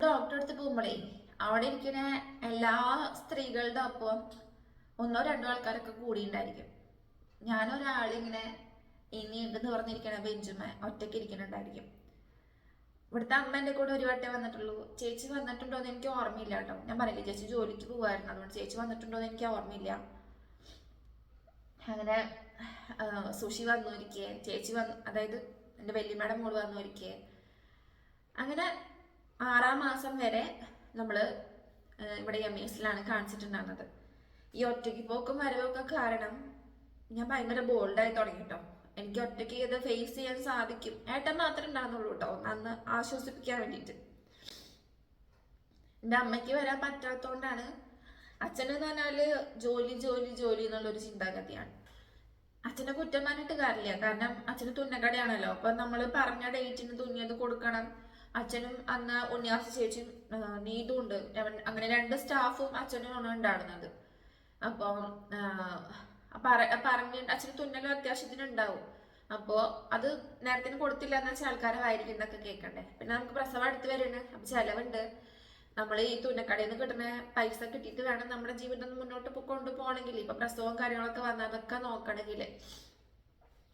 ഡോക്ടറെ അടുത്ത് പോകുമ്പോഴേ അവിടെ ഇരിക്കുന്ന എല്ലാ സ്ത്രീകളുടെ ഒപ്പം ഒന്നോ രണ്ടോ ആൾക്കാരൊക്കെ കൂടി ഉണ്ടായിരിക്കും ഞാനൊരാളിങ്ങനെ ഇനി ഉണ്ട് പറഞ്ഞിരിക്കണ ബെഞ്ചുമ ഒറ്റയ്ക്ക് ഇരിക്കുന്നുണ്ടായിരിക്കും ഇവിടുത്തെ അമ്മ എന്റെ കൂടെ ഒരു വട്ടേ വന്നിട്ടുള്ളൂ. ചേച്ചി വന്നിട്ടുണ്ടോ എന്ന് എനിക്ക് ഓർമ്മയില്ല കേട്ടോ. ഞാൻ പറയില്ല ചേച്ചി ജോലിക്ക് പോകുമായിരുന്നു അതുകൊണ്ട് ചേച്ചി വന്നിട്ടുണ്ടോ എന്ന് എനിക്ക് ഓർമ്മയില്ല. അങ്ങനെ സുഷി വന്നു ഒരിക്കേ ചേച്ചി വന്നു അതായത് എന്റെ വല്യമ്മയുടെ മോൾ വന്നു ഒരിക്കേ അങ്ങനെ ആറാം മാസം വരെ നമ്മൾ ഇവിടെ എം എസിലാണ് കാണിച്ചിട്ടുണ്ടായിരുന്നത്. ഈ ഒറ്റയ്ക്ക് പോക്കും വരവൊക്കെ കാരണം ഞാൻ ഭയങ്കര ബോൾഡായി തുടങ്ങി കേട്ടോ എനിക്ക് ഒറ്റയ്ക്ക് ഇത് ഫേസ് ചെയ്യാൻ സാധിക്കും. ഏട്ടൻ മാത്രമേ ഉണ്ടാകുന്നുള്ളൂ കേട്ടോ അന്ന് ആശ്വസിപ്പിക്കാൻ വേണ്ടിയിട്ട്. എന്റെ അമ്മയ്ക്ക് വരാൻ പറ്റാത്തതുകൊണ്ടാണ് അച്ഛനെന്ന് പറഞ്ഞാൽ ജോലി ജോലി ജോലി എന്നുള്ളൊരു ചിന്താഗതിയാണ്. അച്ഛനെ കുറ്റം പറഞ്ഞിട്ട് കാര്യമില്ല. കാരണം അച്ഛന് തുന്നക്കടയാണല്ലോ. അപ്പൊ നമ്മൾ പറഞ്ഞ ഡേറ്റിന് തുന്നിയത് കൊടുക്കണം. അച്ഛനും അന്ന് ഉന്നയാസ ചേച്ചിയും നീതും ഉണ്ട്. അങ്ങനെ രണ്ട് സ്റ്റാഫും അച്ഛനും ആണ് ഉണ്ടായിരുന്നത്. അപ്പോൾ പറഞ്ഞു പറ- പറഞ്ഞ് അച്ഛന് തുന്നലും അത്യാവശ്യത്തിന് ഉണ്ടാവും. അപ്പോൾ അത് നേരത്തിന് കൊടുത്തില്ല എന്ന് വെച്ചാൽ ആൾക്കാരെ വായിരിക്കും എന്നൊക്കെ കേൾക്കണ്ടേ? പിന്നെ നമുക്ക് പ്രസവം അടുത്ത് വരുന്നുണ്ട് അപ്പൊ ചെലവുണ്ട്. നമ്മൾ ഈ തുന്നക്കടയിൽ നിന്ന് കിട്ടുന്ന പൈസ കിട്ടിയിട്ട് വേണം നമ്മുടെ ജീവിതം മുന്നോട്ട് കൊണ്ടുപോകണമെങ്കിൽ. ഇപ്പൊ പ്രസവവും കാര്യങ്ങളൊക്കെ വന്നാൽ അതൊക്കെ നോക്കണമെങ്കിൽ.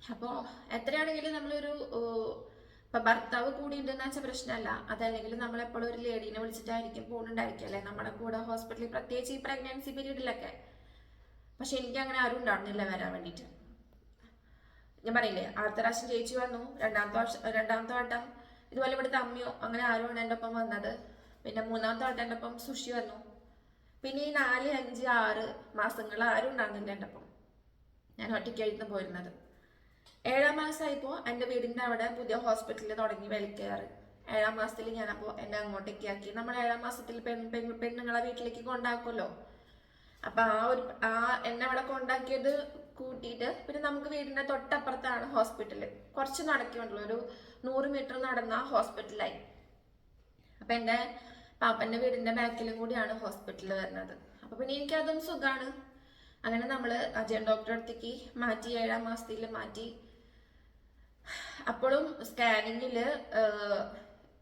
അപ്പോൾ എത്രയാണെങ്കിലും നമ്മളൊരു ഇപ്പൊ ഭർത്താവ് കൂടി ഉണ്ടെന്ന് വെച്ചാൽ പ്രശ്നമല്ല അതല്ലെങ്കിൽ നമ്മൾ എപ്പോഴും ഒരു ലേഡീനെ വിളിച്ചിട്ടായിരിക്കും പോകുന്നുണ്ടായിരിക്കും അല്ലെ? നമ്മുടെ കൂടെ ഹോസ്പിറ്റലിൽ പ്രത്യേകിച്ച് ഈ പ്രഗ്നൻസി പീരീഡിലൊക്കെ പക്ഷെ എനിക്ക് അങ്ങനെ ആരും ഉണ്ടാവുന്നില്ല വരാൻ വേണ്ടിയിട്ട് ഞാൻ പറയില്ലേ ആദ്യത്തെ പ്രാവശ്യം ചേച്ചി വന്നു രണ്ടാമത്തെ വർഷം രണ്ടാമത്തെ വട്ടം ഇതുപോലെ ഇവിടുത്തെ അമ്മയോ അങ്ങനെ ആരുമാണ് എന്റെ ഒപ്പം വന്നത്. പിന്നെ മൂന്നാമത്തെ വട്ടം എന്റെ ഒപ്പം സുഷി വന്നു. പിന്നെ ഈ നാല് അഞ്ച് ആറ് മാസങ്ങൾ ആരും ഉണ്ടാകുന്നില്ല എന്റെ ഒപ്പം. ഞാൻ ഒറ്റയ്ക്കായിരുന്നു പോയിരുന്നത്. ഏഴാം മാസമായപ്പോൾ എന്റെ വീടിന്റെ അവിടെ പുതിയ ഹോസ്പിറ്റലിൽ തുടങ്ങി വിളിക്കാറ് ഏഴാം മാസത്തിൽ ഞാനപ്പോൾ എന്നെ അങ്ങോട്ടേക്ക് ആക്കി. നമ്മൾ ഏഴാം മാസത്തിൽ പെൺ പെൺ പെണ്ണുങ്ങളെ വീട്ടിലേക്ക് കൊണ്ടാക്കുമല്ലോ അപ്പൊ ആ ഒരു ആ എന്നെ അവിടെ കൊണ്ടാക്കിയത് കൂട്ടിയിട്ട് പിന്നെ നമുക്ക് വീടിന്റെ തൊട്ടപ്പുറത്താണ് ഹോസ്പിറ്റൽ കുറച്ച് നടക്കുന്നുള്ളൂ. ഒരു നൂറ് മീറ്റർ നടന്ന ഹോസ്പിറ്റലായി അപ്പൊ എന്റെ പാപ്പന്റെ വീടിന്റെ ബാക്കിലും കൂടിയാണ് ഹോസ്പിറ്റൽ വരുന്നത്. അപ്പൊ പിന്നെ എനിക്കതും സുഖമാണ് അങ്ങനെ നമ്മൾ അജയൻ ഡോക്ടറെ അടുത്തേക്ക് മാറ്റി ഏഴാം മാസത്തിൽ മാറ്റി അപ്പോഴും സ്കാനിങ്ങിൽ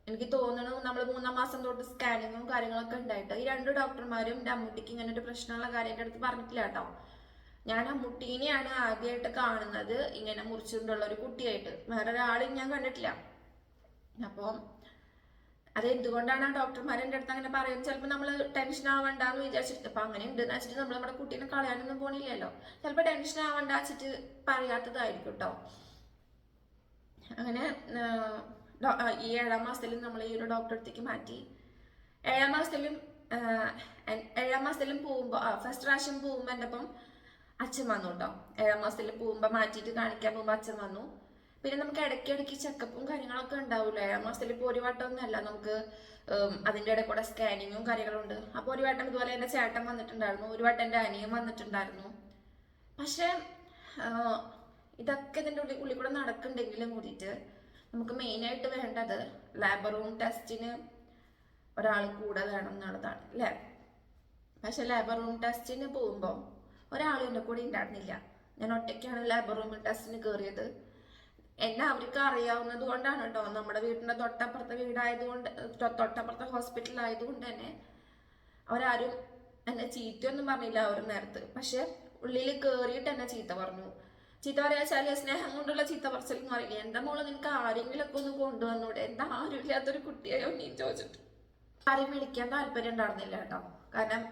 എനിക്ക് തോന്നുന്നു നമ്മൾ മൂന്നാം മാസം തൊട്ട് സ്കാനിങ്ങും കാര്യങ്ങളൊക്കെ ഉണ്ടായിട്ട്. ഈ രണ്ട് ഡോക്ടർമാരും എന്റെ അമ്മൂട്ടിക്ക് ഇങ്ങനെ ഒരു പ്രശ്നമുള്ള കാര്യം എന്റെ അടുത്ത് പറഞ്ഞിട്ടില്ല കേട്ടോ. ഞാൻ അമ്മൂട്ടീനെയാണ് ആദ്യമായിട്ട് കാണുന്നത് ഇങ്ങനെ മുറിച്ചുകൊണ്ടുള്ള ഒരു കുട്ടിയായിട്ട്. വേറെ ഒരാളെയും ഞാൻ കണ്ടിട്ടില്ല. അപ്പോൾ അത് എന്തുകൊണ്ടാണ് ആ ഡോക്ടർമാർ എന്റെ അടുത്ത് അങ്ങനെ പറയുന്നത് ചിലപ്പോൾ നമ്മൾ ടെൻഷൻ ആവണ്ടെന്ന് വിചാരിച്ചിട്ട് അപ്പം അങ്ങനെ ഉണ്ടെന്ന് വെച്ചിട്ട് നമ്മൾ നമ്മുടെ കുട്ടീനെ കളയാനൊന്നും പോണില്ലല്ലോ. ചിലപ്പോൾ ടെൻഷൻ ആവണ്ട വെച്ചിട്ട് പറയാത്തതായിരിക്കും കേട്ടോ. അങ്ങനെ ഈ ഏഴാം മാസത്തിലും നമ്മൾ ഈ ഒരു ഡോക്ടറെ അടുത്തേക്ക് മാറ്റി. ഏഴാം മാസത്തിലും ഏഴാം മാസത്തിലും പോകുമ്പോൾ ഫസ്റ്റ് പ്രാവശ്യം പോകുമ്പോൾ എന്റെ ഒപ്പം അച്ഛൻ വന്നു കേട്ടോ ഏഴാം മാസത്തിൽ പോകുമ്പോൾ മാറ്റിയിട്ട് കാണിക്കാൻ പോകുമ്പോൾ അച്ഛൻ വന്നു. പിന്നെ നമുക്ക് ഇടയ്ക്ക് ഇടയ്ക്ക് ചെക്കപ്പും കാര്യങ്ങളൊക്കെ ഉണ്ടാവില്ല ഏഴാം മാസത്തിൽ ഇപ്പോൾ ഒരു വട്ടമൊന്നുമല്ല നമുക്ക് അതിന്റെ ഇടയിൽ കൂടെ സ്കാനിങ്ങും കാര്യങ്ങളുണ്ട്. അപ്പോൾ ഒരു വട്ടം ഇതുപോലെ എന്റെ ചേട്ടൻ വന്നിട്ടുണ്ടായിരുന്നു. ഒരു വട്ടം എന്റെ അനിയൻ വന്നിട്ടുണ്ടായിരുന്നു. പക്ഷേ ഇതൊക്കെ ഇതിന്റെ ഉള്ളിൽ ഉള്ളിൽ കൂടെ നടക്കുന്നുണ്ടെങ്കിലും കൂടിയിട്ട് നമുക്ക് മെയിനായിട്ട് വേണ്ടത് ലാബ് ടെസ്റ്റിന് ഒരാൾ കൂടെ വേണം എന്നുള്ളതാണ് അല്ലേ? പക്ഷെ ലാബ് റൂം ടെസ്റ്റിന് പോകുമ്പോൾ ഒരാളും എന്റെ കൂടെ ഉണ്ടായിരുന്നില്ല. ഞാൻ ഒറ്റയ്ക്കാണ് ലാബ് റൂം ടെസ്റ്റിന് കയറിയത് എന്നെ അവർക്ക് അറിയാവുന്നത് കൊണ്ടാണ് കേട്ടോ. നമ്മുടെ വീടിന്റെ തൊട്ടപ്പുറത്തെ വീടായതുകൊണ്ട് തൊട്ടപ്പുറത്തെ ഹോസ്പിറ്റൽ ആയതുകൊണ്ട് തന്നെ അവരാരും എന്നെ ചീത്തയൊന്നും പറഞ്ഞില്ല ഒരു നേരത്ത്. പക്ഷെ ഉള്ളിൽ കയറിയിട്ട് എന്നെ ചീത്ത പറഞ്ഞു. ചീത്ത പറയാ വെച്ചാൽ സ്നേഹം കൊണ്ടുള്ള ചീത്ത പറച്ചിൽ എന്ന് പറയില്ല എന്താ മോൾ നിനക്ക് ആരെങ്കിലൊക്കെ ഒന്ന് കൊണ്ടുവന്നൂടെ? എന്താ ആരും ഇല്ലാത്തൊരു കുട്ടിയായോ നീ ചോദിച്ചിട്ട്? ആരെയും വിളിക്കാൻ താല്പര്യം ഉണ്ടായിരുന്നില്ല കേട്ടോ. കാരണം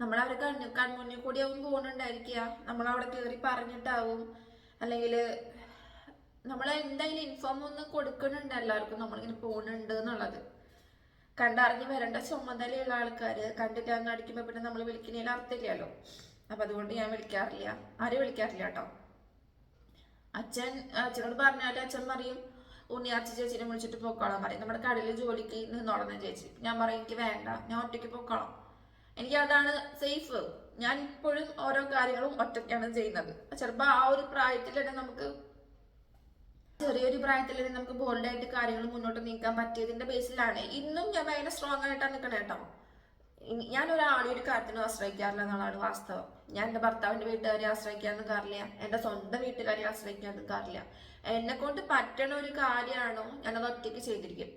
നമ്മൾ അവരെ കണ്ണു കൺമുന്നിൽ കൂടി ആവും പോകുന്നുണ്ടായിരിക്കുക നമ്മൾ അവിടെ കയറി പറഞ്ഞിട്ടാവും. അല്ലെങ്കിൽ നമ്മൾ എന്തായാലും ഇൻഫോം ഒന്ന് കൊടുക്കുന്നുണ്ട് എല്ലാവർക്കും നമ്മളിങ്ങനെ പോകുന്നുണ്ട് എന്നുള്ളത്. കണ്ടറിഞ്ഞ് വരേണ്ട ചുമതലയുള്ള ആൾക്കാർ കണ്ടിട്ടാന്ന് അടിക്കുമ്പോൾ പിന്നെ നമ്മൾ വിളിക്കുന്നതിൽ അർത്ഥമില്ലല്ലോ. അപ്പം അതുകൊണ്ട് ഞാൻ വിളിക്കാറില്ല. ആരും വിളിക്കാറില്ല കേട്ടോ. അച്ഛൻ അച്ഛനോട് പറഞ്ഞാൽ അച്ഛൻ പറയും ഉണ്ണിയാർച്ച ചേച്ചിനെ വിളിച്ചിട്ട് പൊക്കോളാൻ പറയും. നമ്മുടെ കടയിൽ ജോലിക്ക് നിന്നോളന്ന ചേച്ചി. ഞാൻ പറയും എനിക്ക് വേണ്ട ഞാൻ ഒറ്റയ്ക്ക് പൊക്കോളാം. എനിക്ക് അതാണ് സേഫ് ഞാൻ ഇപ്പോഴും ഓരോ കാര്യങ്ങളും ഒറ്റയ്ക്കാണ് ചെയ്യുന്നത്. ചിലപ്പോൾ ആ ഒരു പ്രായത്തിൽ തന്നെ നമുക്ക് ചെറിയൊരു പ്രായത്തിൽ തന്നെ നമുക്ക് ബോൾഡായിട്ട് കാര്യങ്ങൾ മുന്നോട്ട് നീക്കാൻ പറ്റിയതിന്റെ ബേസിലാണ് ഇന്നും ഞാൻ ഭയങ്കര സ്ട്രോങ് ആയിട്ടാണ് നിൽക്കണേ കേട്ടോ. ഇനി- ഞാൻ ഒരാളെ ഒരു കാര്യത്തിനും ആശ്രയിക്കാറില്ല എന്നുള്ളതാണ് വാസ്തവം. ഞാൻ എന്റെ ഭർത്താവിന്റെ വീട്ടുകാരെ ആശ്രയിക്കാൻ നിൽക്കാറില്ല എന്റെ സ്വന്തം വീട്ടുകാരെ ആശ്രയിക്കാൻ നിൽക്കാറില്ല എന്നെ കൊണ്ട് പറ്റണ ഒരു കാര്യമാണോ ഞാനത് ഒറ്റയ്ക്ക് ചെയ്തിരിക്കും.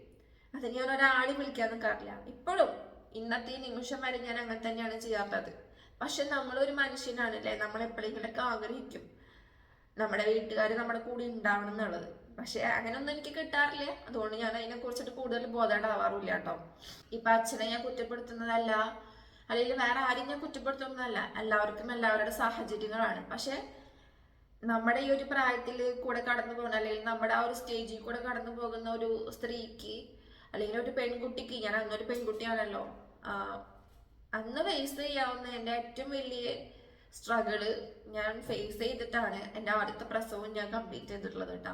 അത് ഞാൻ ഒരാളെ വിളിക്കാൻ നിൽക്കാറില്ല ഇപ്പോഴും ഇന്നത്തെ ഈ നിമിഷം വരെ ഞാൻ അങ്ങനെ തന്നെയാണ് ചെയ്യാറുള്ളത്. പക്ഷെ നമ്മളൊരു മനുഷ്യനാണല്ലേ? നമ്മൾ എപ്പോഴെങ്കിലൊക്കെ ആഗ്രഹിക്കും. നമ്മുടെ വീട്ടുകാർ നമ്മുടെ കൂടെ ഉണ്ടാവണം എന്നുള്ളത്. പക്ഷെ അങ്ങനെയൊന്നും എനിക്ക് കിട്ടാറില്ല. അതുകൊണ്ട് ഞാൻ അതിനെ കുറിച്ചിട്ട് കൂടുതൽ ബോധമുണ്ടാവാറില്ല കേട്ടോ. ഇപ്പൊ അച്ഛനെ ഞാൻ കുറ്റപ്പെടുത്തുന്നതല്ല അല്ലെങ്കിൽ വേറെ ആരും ഞാൻ കുറ്റപ്പെടുത്തുന്നതല്ല. എല്ലാവർക്കും എല്ലാവരുടെ സാഹചര്യങ്ങളാണ്. പക്ഷെ നമ്മുടെ ഈ ഒരു പ്രായത്തിൽ കൂടെ കടന്നു പോകുന്ന അല്ലെങ്കിൽ നമ്മുടെ ആ ഒരു സ്റ്റേജിൽ കൂടെ കടന്നു പോകുന്ന ഒരു സ്ത്രീക്ക് അല്ലെങ്കിൽ ഒരു പെൺകുട്ടിക്ക് ഞാൻ അന്നൊരു പെൺകുട്ടിയാണല്ലോ അന്ന് ഫേസ് ചെയ്യാവുന്ന എന്റെ ഏറ്റവും വലിയ സ്ട്രഗിൾ ഞാൻ ഫേസ് ചെയ്തിട്ടാണ് എന്റെ ആദ്യത്തെ പ്രസവം ഞാൻ കംപ്ലീറ്റ് ചെയ്തിട്ടുള്ളത് കേട്ടോ.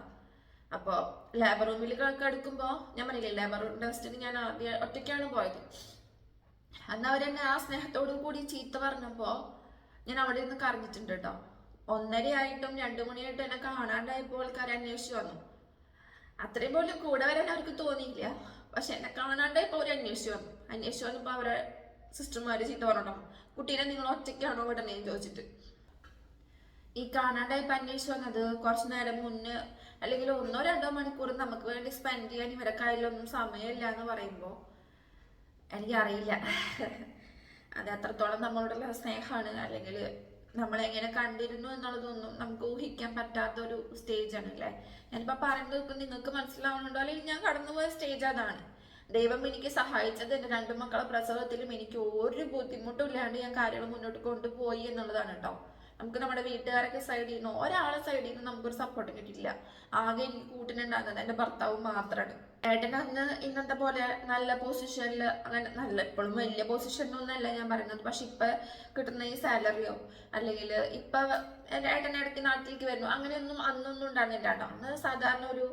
അപ്പോൾ ലേബർ റൂമിൽ കിടക്കുമ്പോൾ ഞാൻ പറഞ്ഞില്ലേ ലേബർ റൂം ടെസ്റ്റിന് ഞാൻ ആദ്യം ഒറ്റയ്ക്കാണ് പോയത്. അന്ന് അവരെന്നെ ആ സ്നേഹത്തോടു കൂടി ചീത്ത പറഞ്ഞപ്പോൾ ഞാൻ അവിടെ നിന്ന് കരഞ്ഞിട്ടുണ്ട് കേട്ടോ. ഒന്നരയായിട്ടും രണ്ടു മണിയായിട്ടും എന്നെ കാണാണ്ടായപ്പോൾ ആൾക്കാർ അന്വേഷിച്ചു വന്നു. അത്രയും പോലും കൂടെ വരാൻ അവർക്ക് തോന്നിയില്ല. പക്ഷെ എന്നെ കാണാണ്ട് ഇപ്പോൾ അവർ അന്വേഷിച്ചു വന്നു. അന്വേഷിച്ചു വന്നപ്പോൾ അവരെ സിസ്റ്റർമാർ ചീത്ത പറഞ്ഞോ കുട്ടീനെ നിങ്ങൾ ഒറ്റയ്ക്കാണോ വിടണേന്ന് ചോദിച്ചിട്ട്. ഈ കാണാണ്ടായപ്പോൾ അന്വേഷിച്ചു വന്നത് കുറച്ച് നേരം മുന്നേ അല്ലെങ്കിൽ ഒന്നോ രണ്ടോ മണിക്കൂർ നമുക്ക് വേണ്ടി സ്പെൻഡ് ചെയ്യാൻ ഇവരെ കയ്യിലൊന്നും സമയമില്ല എന്ന് പറയുമ്പോൾ എനിക്കറിയില്ല. അത് എത്രത്തോളം നമ്മളോടുള്ള സ്നേഹമാണ്. അല്ലെങ്കിൽ നമ്മളെങ്ങനെ കണ്ടിരുന്നു എന്നുള്ളതൊന്നും നമുക്ക് ഊഹിക്കാൻ പറ്റാത്ത ഒരു സ്റ്റേജാണ് അല്ലേ? ഞാനിപ്പോൾ പറയുന്നത് നിങ്ങൾക്ക് മനസ്സിലാവുന്നുണ്ടോ? അല്ലെങ്കിൽ ഞാൻ കടന്നുപോയ സ്റ്റേജ് അതാണ്. ദൈവം എനിക്ക് സഹായിച്ചത് എന്റെ രണ്ടു മക്കളെ പ്രസവത്തിലും എനിക്ക് ഒരു ബുദ്ധിമുട്ടും ഇല്ലാണ്ട് ഞാൻ കാര്യങ്ങൾ മുന്നോട്ട് കൊണ്ടുപോയി എന്നുള്ളതാണ് കേട്ടോ. നമുക്ക് നമ്മുടെ വീട്ടുകാരൊക്കെ സൈഡിൽ നിന്നോ ഒരാളെ സൈഡിൽ നിന്ന് നമുക്കൊരു സപ്പോർട്ട് കിട്ടിയിട്ടില്ല. ആകെ എനിക്ക് കൂട്ടിനുണ്ടാകുന്നത് എന്റെ ഭർത്താവ് മാത്രമാണ് ഏട്ടൻ അന്ന് ഇന്നത്തെ പോലെ നല്ല പൊസിഷനിൽ അങ്ങനെ നല്ല ഇപ്പോഴും വലിയ പൊസിഷനൊന്നല്ല ഞാൻ പറയുന്നത്. പക്ഷെ ഇപ്പൊ കിട്ടുന്ന ഈ സാലറിയോ അല്ലെങ്കിൽ ഇപ്പൊ ഏട്ടൻ ഇടയ്ക്ക് നാട്ടിലേക്ക് വരുന്നു അങ്ങനെയൊന്നും അന്നൊന്നും ഉണ്ടായിരുന്നില്ല കേട്ടോ. അന്ന് സാധാരണ ഒരു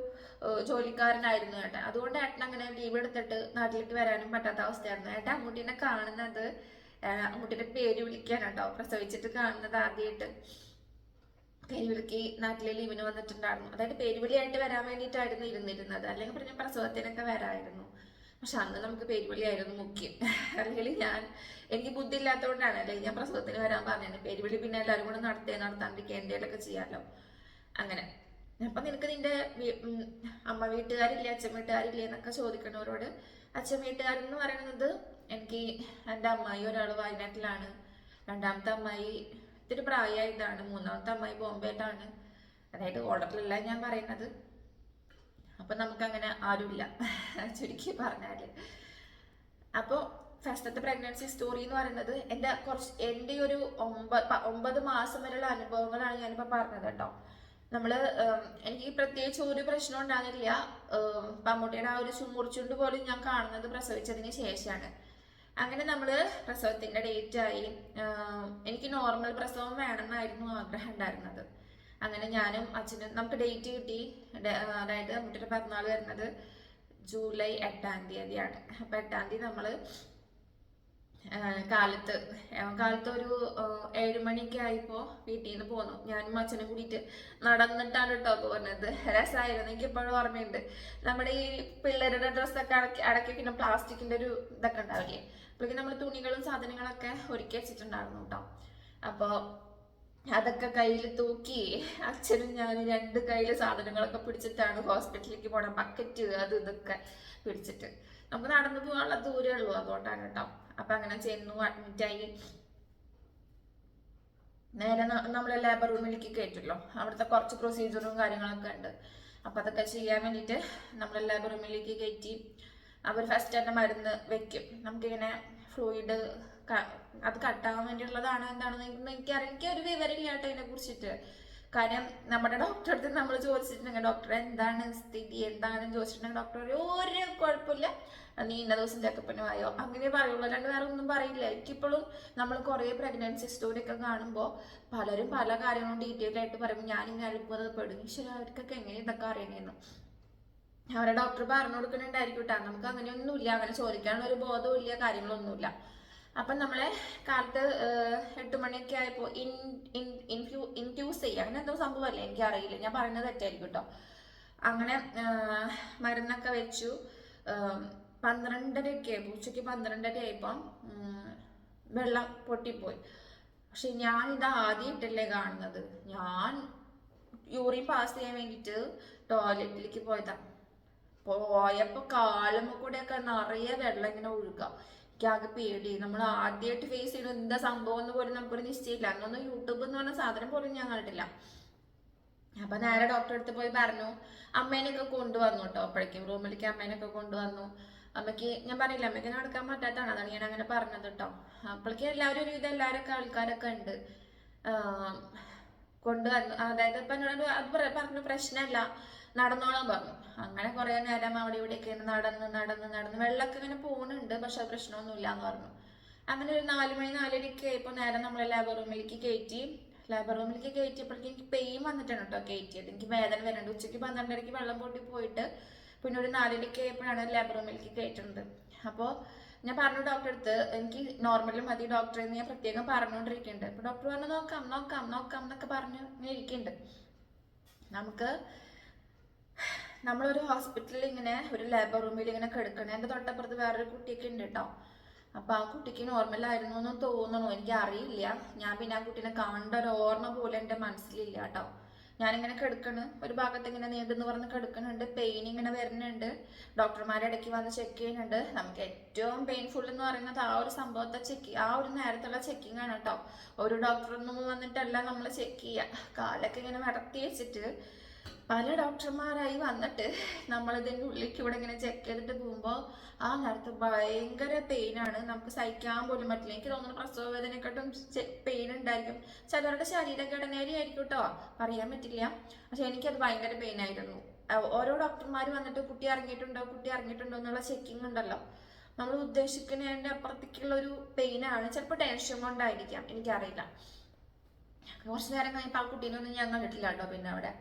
ജോലിക്കാരനായിരുന്നു ഏട്ടൻ. അതുകൊണ്ട് ഏട്ടൻ അങ്ങനെ ലീവ് എടുത്തിട്ട് നാട്ടിലേക്ക് വരാനും പറ്റാത്ത അവസ്ഥയായിരുന്നു. ഏട്ടൻ അമ്മൂട്ടീനെ കാണുന്നത് അമ്മൂട്ടീന്റെ പേര് വിളിക്കാനുണ്ടാവും. പ്രസവിച്ചിട്ട് കാണുന്നത് ആദ്യമായിട്ട് പേരുവിളിക്ക് നാട്ടിലെ ലീവിന് വന്നിട്ടുണ്ടായിരുന്നു. അതായത് പേരുവിളിയായിട്ട് വരാൻ വേണ്ടിയിട്ടായിരുന്നു ഇരുന്നിരുന്നത്. അല്ലെങ്കിൽ പിന്നെ പ്രസവത്തിനൊക്കെ വരായിരുന്നു. പക്ഷെ അന്ന് നമുക്ക് പേരുവിളിയായിരുന്നു മുഖ്യം. അല്ലെങ്കിൽ ഞാൻ എനിക്ക് ബുദ്ധി ഇല്ലാത്തതുകൊണ്ടാണ്. അല്ലെങ്കിൽ ഞാൻ പ്രസവത്തിന് വരാൻ പറഞ്ഞത് പേരുവിളി പിന്നെ എല്ലാവരും കൂടെ നടത്തേ നടത്താണ്ടിരിക്കുക എന്തെങ്കിലുമൊക്കെ ചെയ്യാമല്ലോ അങ്ങനെ. അപ്പൊ നിനക്ക് നിന്റെ അമ്മ വീട്ടുകാരില്ലേ അച്ഛൻ വീട്ടുകാരില്ലേ എന്നൊക്കെ ചോദിക്കണവരോട് അച്ഛൻ വീട്ടുകാരെന്ന് പറയുന്നത് എനിക്ക് എന്റെ അമ്മായി ഒരാൾ വയനാട്ടിലാണ്. രണ്ടാമത്തെ അമ്മായി ഇത്തിരി പ്രായമായതാണ്. മൂന്നാമത്തെ അമ്മായി ബോംബെയിലാണ്. അതായത് ഓർഡറിലല്ല ഞാൻ പറയുന്നത്. അപ്പൊ നമുക്കങ്ങനെ ആരുമില്ല. ചുരുക്കി പറഞ്ഞാൽ. അപ്പോൾ ഫസ്റ്റത്തെ പ്രഗ്നൻസി സ്റ്റോറി എന്ന് പറയുന്നത് എന്റെ കുറച്ച് എന്റെ ഒരു ഒമ്പത് ഒമ്പത് മാസം വരെയുള്ള അനുഭവങ്ങളാണ് ഞാനിപ്പോൾ പറഞ്ഞത് കേട്ടോ. നമ്മൾ എനിക്ക് പ്രത്യേകിച്ച് ഒരു പ്രശ്നം ഉണ്ടാകുന്നില്ല പമ്മൂട്ടിയുടെ ആ ഒരു ചുമുറിച്ചുണ്ട് പോലും ഞാൻ കാണുന്നത് പ്രസവിച്ചതിന് ശേഷമാണ് അങ്ങനെ നമ്മൾ ഡേറ്റ് ആയി എനിക്ക് നോർമൽ പ്രസവം വേണമെന്നായിരുന്നു ആഗ്രഹം ഉണ്ടായിരുന്നത്. അങ്ങനെ ഞാനും അച്ഛനും നമുക്ക് ഡേറ്റ് കിട്ടി. അതായത് മമ്മൂട്ടിയുടെ പിറന്നാൾ വരുന്നത് ജൂലൈ എട്ടാം തീയതിയാണ്. അപ്പം എട്ടാം തീയതി നമ്മൾ കാലത്ത് കാലത്ത്. ഒരു ആ, ഏഴ് മണിയൊക്കെ ആയപ്പോൾ വീട്ടിൽ നിന്ന് പോന്നു. ഞാനും അച്ഛനും കൂടിയിട്ട് നടന്നിട്ടാണ് കേട്ടോ പോകുന്നത് രസമായിരുന്നു എനിക്ക് ഇപ്പോഴും ഓർമ്മയുണ്ട്. നമ്മുടെ ഈ പിള്ളേരുടെ ഡ്രസ്സൊക്കെ അടക്കി അടക്കി പിന്നെ പ്ലാസ്റ്റിക്കിന്റെ ഒരു ഇതൊക്കെ ഉണ്ടാവില്ലേ? അപ്പോഴേക്കും നമ്മൾ തുണികളും സാധനങ്ങളൊക്കെ ഒരുക്കി വെച്ചിട്ടുണ്ടായിരുന്നു കേട്ടോ അപ്പോൾ അതൊക്കെ കയ്യിൽ തൂക്കി അച്ഛനും ഞാൻ രണ്ട് കയ്യിൽ സാധനങ്ങളൊക്കെ പിടിച്ചിട്ടാണ് ഹോസ്പിറ്റലിലേക്ക് പോണ. ബക്കറ്റ് അത് ഇതൊക്കെ പിടിച്ചിട്ട്. നമുക്ക് നടന്നു പോകാനുള്ള ദൂരമേ ഉള്ളൂ അതുകൊണ്ടാണ് കേട്ടോ. അപ്പൊ അങ്ങനെ ചെന്നു അഡ്മിറ്റായി നേരെ നമ്മളെ ലേബർ റൂമിലേക്ക് കയറ്റുമല്ലോ അവിടുത്തെ കുറച്ച് പ്രൊസീജിയറും കാര്യങ്ങളൊക്കെ ഉണ്ട്. അപ്പൊ അതൊക്കെ ചെയ്യാൻ വേണ്ടിയിട്ട് നമ്മളെ ലേബർ റൂമിലേക്ക് കയറ്റി അവർ ഫസ്റ്റ് തന്നെ മരുന്ന് വെക്കും. നമുക്കിങ്ങനെ ഫ്ലൂയിഡ് അത് കട്ടാകാൻ വേണ്ടിയുള്ളതാണ് എന്താണെന്ന് എനിക്കറിയാം എനിക്ക് ഒരു വിവരമില്ല കേട്ടോ ഇതിനെ കുറിച്ചിട്ട് കാര്യം നമ്മുടെ ഡോക്ടറെ അടുത്ത് നമ്മൾ ചോദിച്ചിട്ടുണ്ടെങ്കിൽ ഡോക്ടർ എന്താണ് സ്ഥിതി എന്താണെന്ന് ചോദിച്ചിട്ടുണ്ടെങ്കിൽ ഡോക്ടർ ഒരു കുഴപ്പമില്ല. നീ ഇന്ന ദിവസം ചെക്കപ്പിന് വായോ? അങ്ങനെ പറയുള്ളൂ. അല്ലാണ്ട് വേറെ ഒന്നും പറയില്ല. എനിക്കിപ്പോഴും നമ്മൾ കുറേ പ്രഗ്നൻസി സ്റ്റോറി ഒക്കെ കാണുമ്പോൾ പലരും പല കാര്യങ്ങളും ഡീറ്റെയിൽ ആയിട്ട് പറയുമ്പോൾ ഞാനിങ്ങനെ അത്ഭുതപ്പെടും പെടും. ഈശ്വര അവർക്കൊക്കെ എങ്ങനെ ഇതൊക്കെ അറിയണേന്ന്. അവരെ ഡോക്ടർ പറഞ്ഞു കൊടുക്കുന്നുണ്ടായിരിക്കും കേട്ടോ നമുക്ക് അങ്ങനെയൊന്നുമില്ല. അങ്ങനെ ചോദിക്കാനുള്ള ഒരു ബോധവും ഇല്ല കാര്യങ്ങളൊന്നുമില്ല. അപ്പം നമ്മളെ കാലത്ത് എട്ട് മണിയൊക്കെ ആയപ്പോൾ ഇൻ ഇൻ ഇൻഫ്യൂ ഇന്റ്യൂസ് ചെയ്യുക അങ്ങനെ എന്തോ സംഭവമല്ലേ എനിക്ക് അറിയില്ല ഞാൻ പറയുന്നത് തെറ്റായിരിക്കും കേട്ടോ അങ്ങനെ മരുന്നൊക്കെ വെച്ചു. പന്ത്രണ്ടരയൊക്കെ ആയപ്പോൾ ഉച്ചയ്ക്ക് പന്ത്രണ്ടര ആയപ്പം വെള്ളം പൊട്ടിപ്പോയി. പക്ഷെ ഞാൻ ഇത് ആദ്യമായിട്ടല്ലേ കാണുന്നത്. ഞാൻ യൂറിൻ പാസ് ചെയ്യാൻ വേണ്ടിയിട്ട് ടോയ്ലറ്റിലേക്ക് പോയതാണ് പോയപ്പോൾ കാലുമ്മ കൂടെയൊക്കെ നിറയെ വെള്ളം ഇങ്ങനെ ഒഴുക. എനിക്കാകെ പേടി. നമ്മൾ ആദ്യമായിട്ട് ഫേസ് ചെയ്യുന്ന എന്താ സംഭവം എന്ന് പോലും നമുക്കൊരു നിശ്ചയമില്ല. അന്നൊന്നും യൂട്യൂബ് എന്ന് പറഞ്ഞ സാധനം പോലും ഞാൻ കണ്ടിട്ടില്ല. അപ്പൊ നേരെ ഡോക്ടറെ അടുത്ത് പോയി പറഞ്ഞു അമ്മേനെയൊക്കെ കൊണ്ടുവന്നു കേട്ടോ അപ്പോഴേക്കും റൂമിലേക്ക് അമ്മേനൊക്കെ കൊണ്ടുവന്നു. അമ്മയ്ക്ക് ഞാൻ പറഞ്ഞില്ല അമ്മയ്ക്ക് നടക്കാൻ പറ്റാത്തതാണ്. അതാണ് ഞാൻ അങ്ങനെ പറഞ്ഞത് കേട്ടോ അപ്പോഴേക്കും എല്ലാവരും ഒരുവിധം എല്ലാവരൊക്കെ ആൾക്കാരൊക്കെ ഉണ്ട്. കൊണ്ടുവന്നു. അതായത് ഇപ്പൊ എന്നോട് അത് പറ- പറഞ്ഞു പ്രശ്നമല്ല നടന്നോളാൻ പറഞ്ഞു. അങ്ങനെ കുറെ നേരം അവിടെ ഇവിടെയൊക്കെ നടന്ന് നടന്ന് നടന്ന് വെള്ളമൊക്കെ ഇങ്ങനെ പോകുന്നുണ്ട് പക്ഷെ പ്രശ്നമൊന്നുമില്ല എന്ന് പറഞ്ഞു. അങ്ങനെ ഒരു നാല് മണി നാലരയ്ക്ക് ആയപ്പോൾ നേരെ നമ്മളെ ലേബർ റൂമിലേക്ക് കയറ്റി. ലേബർ റൂമിലേക്ക് കയറ്റിയപ്പോഴേക്കും എനിക്ക് പെയിൻ വന്നിട്ടാണ് കേട്ടോ കയറ്റിയത്. എനിക്ക് വേദന വരണ്ട് ഉച്ചയ്ക്ക് പന്ത്രണ്ടരയ്ക്ക് വെള്ളം പൊട്ടി പോയിട്ട് പിന്നെ ഒരു നാലരയ്ക്ക് ആയപ്പോഴാണ് ലേബർ റൂമിലേക്ക് കയറ്റുന്നത്. അപ്പോൾ ഞാൻ പറഞ്ഞു ഡോക്ടറെ അടുത്ത് എനിക്ക് നോർമലി മതി ഡോക്ടറെ ഞാൻ പ്രത്യേകം പറഞ്ഞുകൊണ്ടിരിക്കുന്നുണ്ട്. അപ്പോൾ ഡോക്ടർ പറഞ്ഞു നോക്കാം നോക്കാം നോക്കാം എന്നൊക്കെ പറഞ്ഞു ഇങ്ങനെ ഇരിക്കുന്നുണ്ട്. നമുക്ക് നമ്മളൊരു ഹോസ്പിറ്റലിൽ ഇങ്ങനെ ഒരു ലേബർ റൂമിൽ ഇങ്ങനെ കിടക്കണേ. എന്റെ തൊട്ടപ്പുറത്ത് വേറൊരു കുട്ടിയൊക്കെ ഉണ്ട് കേട്ടോ അപ്പൊ ആ കുട്ടിക്ക് നോർമൽ ആയിരുന്നു എന്ന് തോന്നണു എനിക്ക് അറിയില്ല. ഞാൻ പിന്നെ ആ കുട്ടീനെ കണ്ട ഒരു ഓർമ്മ പോലും എന്റെ മനസ്സിലില്ല കേട്ടോ ഞാനിങ്ങനെ കിടക്കണ്. ഒരു ഭാഗത്ത് ഇങ്ങനെ നീണ്ടെന്ന് പറഞ്ഞ് കിടക്കുന്നുണ്ട് പെയിൻ ഇങ്ങനെ വരുന്നുണ്ട്. ഡോക്ടർമാരെ ഇടയ്ക്ക് വന്ന് ചെക്ക് ചെയ്യുന്നുണ്ട്. നമുക്ക് ഏറ്റവും പെയിൻഫുൾ എന്ന് പറയുന്നത് ആ ഒരു സംഭവത്തെ ചെക്ക് ആ ഒരു നേരത്തുള്ള ചെക്കിംഗ് ആണ് കേട്ടോ ഒരു ഡോക്ടറൊന്നും വന്നിട്ടല്ല നമ്മൾ ചെക്ക് ചെയ്യുക കാലൊക്കെ ഇങ്ങനെ നടത്തി വെച്ചിട്ട് പല ഡോക്ടർമാരായി വന്നിട്ട് നമ്മളിതിന്റെ ഉള്ളിലേക്ക് ഇവിടെ ഇങ്ങനെ ചെക്ക് ചെയ്തിട്ട് പോകുമ്പോൾ ആ നേരത്ത് ഭയങ്കര പെയിനാണ് നമുക്ക് സഹിക്കാൻ പോലും പറ്റില്ല. എനിക്ക് തോന്നുന്നു പ്രസവ വേദനയെക്കാട്ടും പെയിൻ ഉണ്ടായിരിക്കും. ചിലരുടെ ശരീരഘടനയായിരിക്കും കേട്ടോ പറയാൻ പറ്റില്ല. പക്ഷെ എനിക്കത് ഭയങ്കര പെയിൻ ആയിരുന്നു. ഓരോ ഡോക്ടർമാർ വന്നിട്ട് കുട്ടി ഇറങ്ങിയിട്ടുണ്ടോ കുട്ടി ഇറങ്ങിയിട്ടുണ്ടോ എന്നുള്ള ചെക്കിംഗ് ഉണ്ടല്ലോ. നമ്മൾ ഉദ്ദേശിക്കുന്നതിന്റെ അപ്പുറത്തേക്കുള്ള ഒരു പെയിനാണ് ചിലപ്പോൾ ടെൻഷൻ കൊണ്ടായിരിക്കാം. എനിക്കറിയില്ല. കുറച്ച് നേരം കഴിഞ്ഞപ്പോൾ ആ കുട്ടീനൊന്നും ഞാൻ കണ്ടിട്ടില്ല കേട്ടോ പിന്നെ അവിടെ.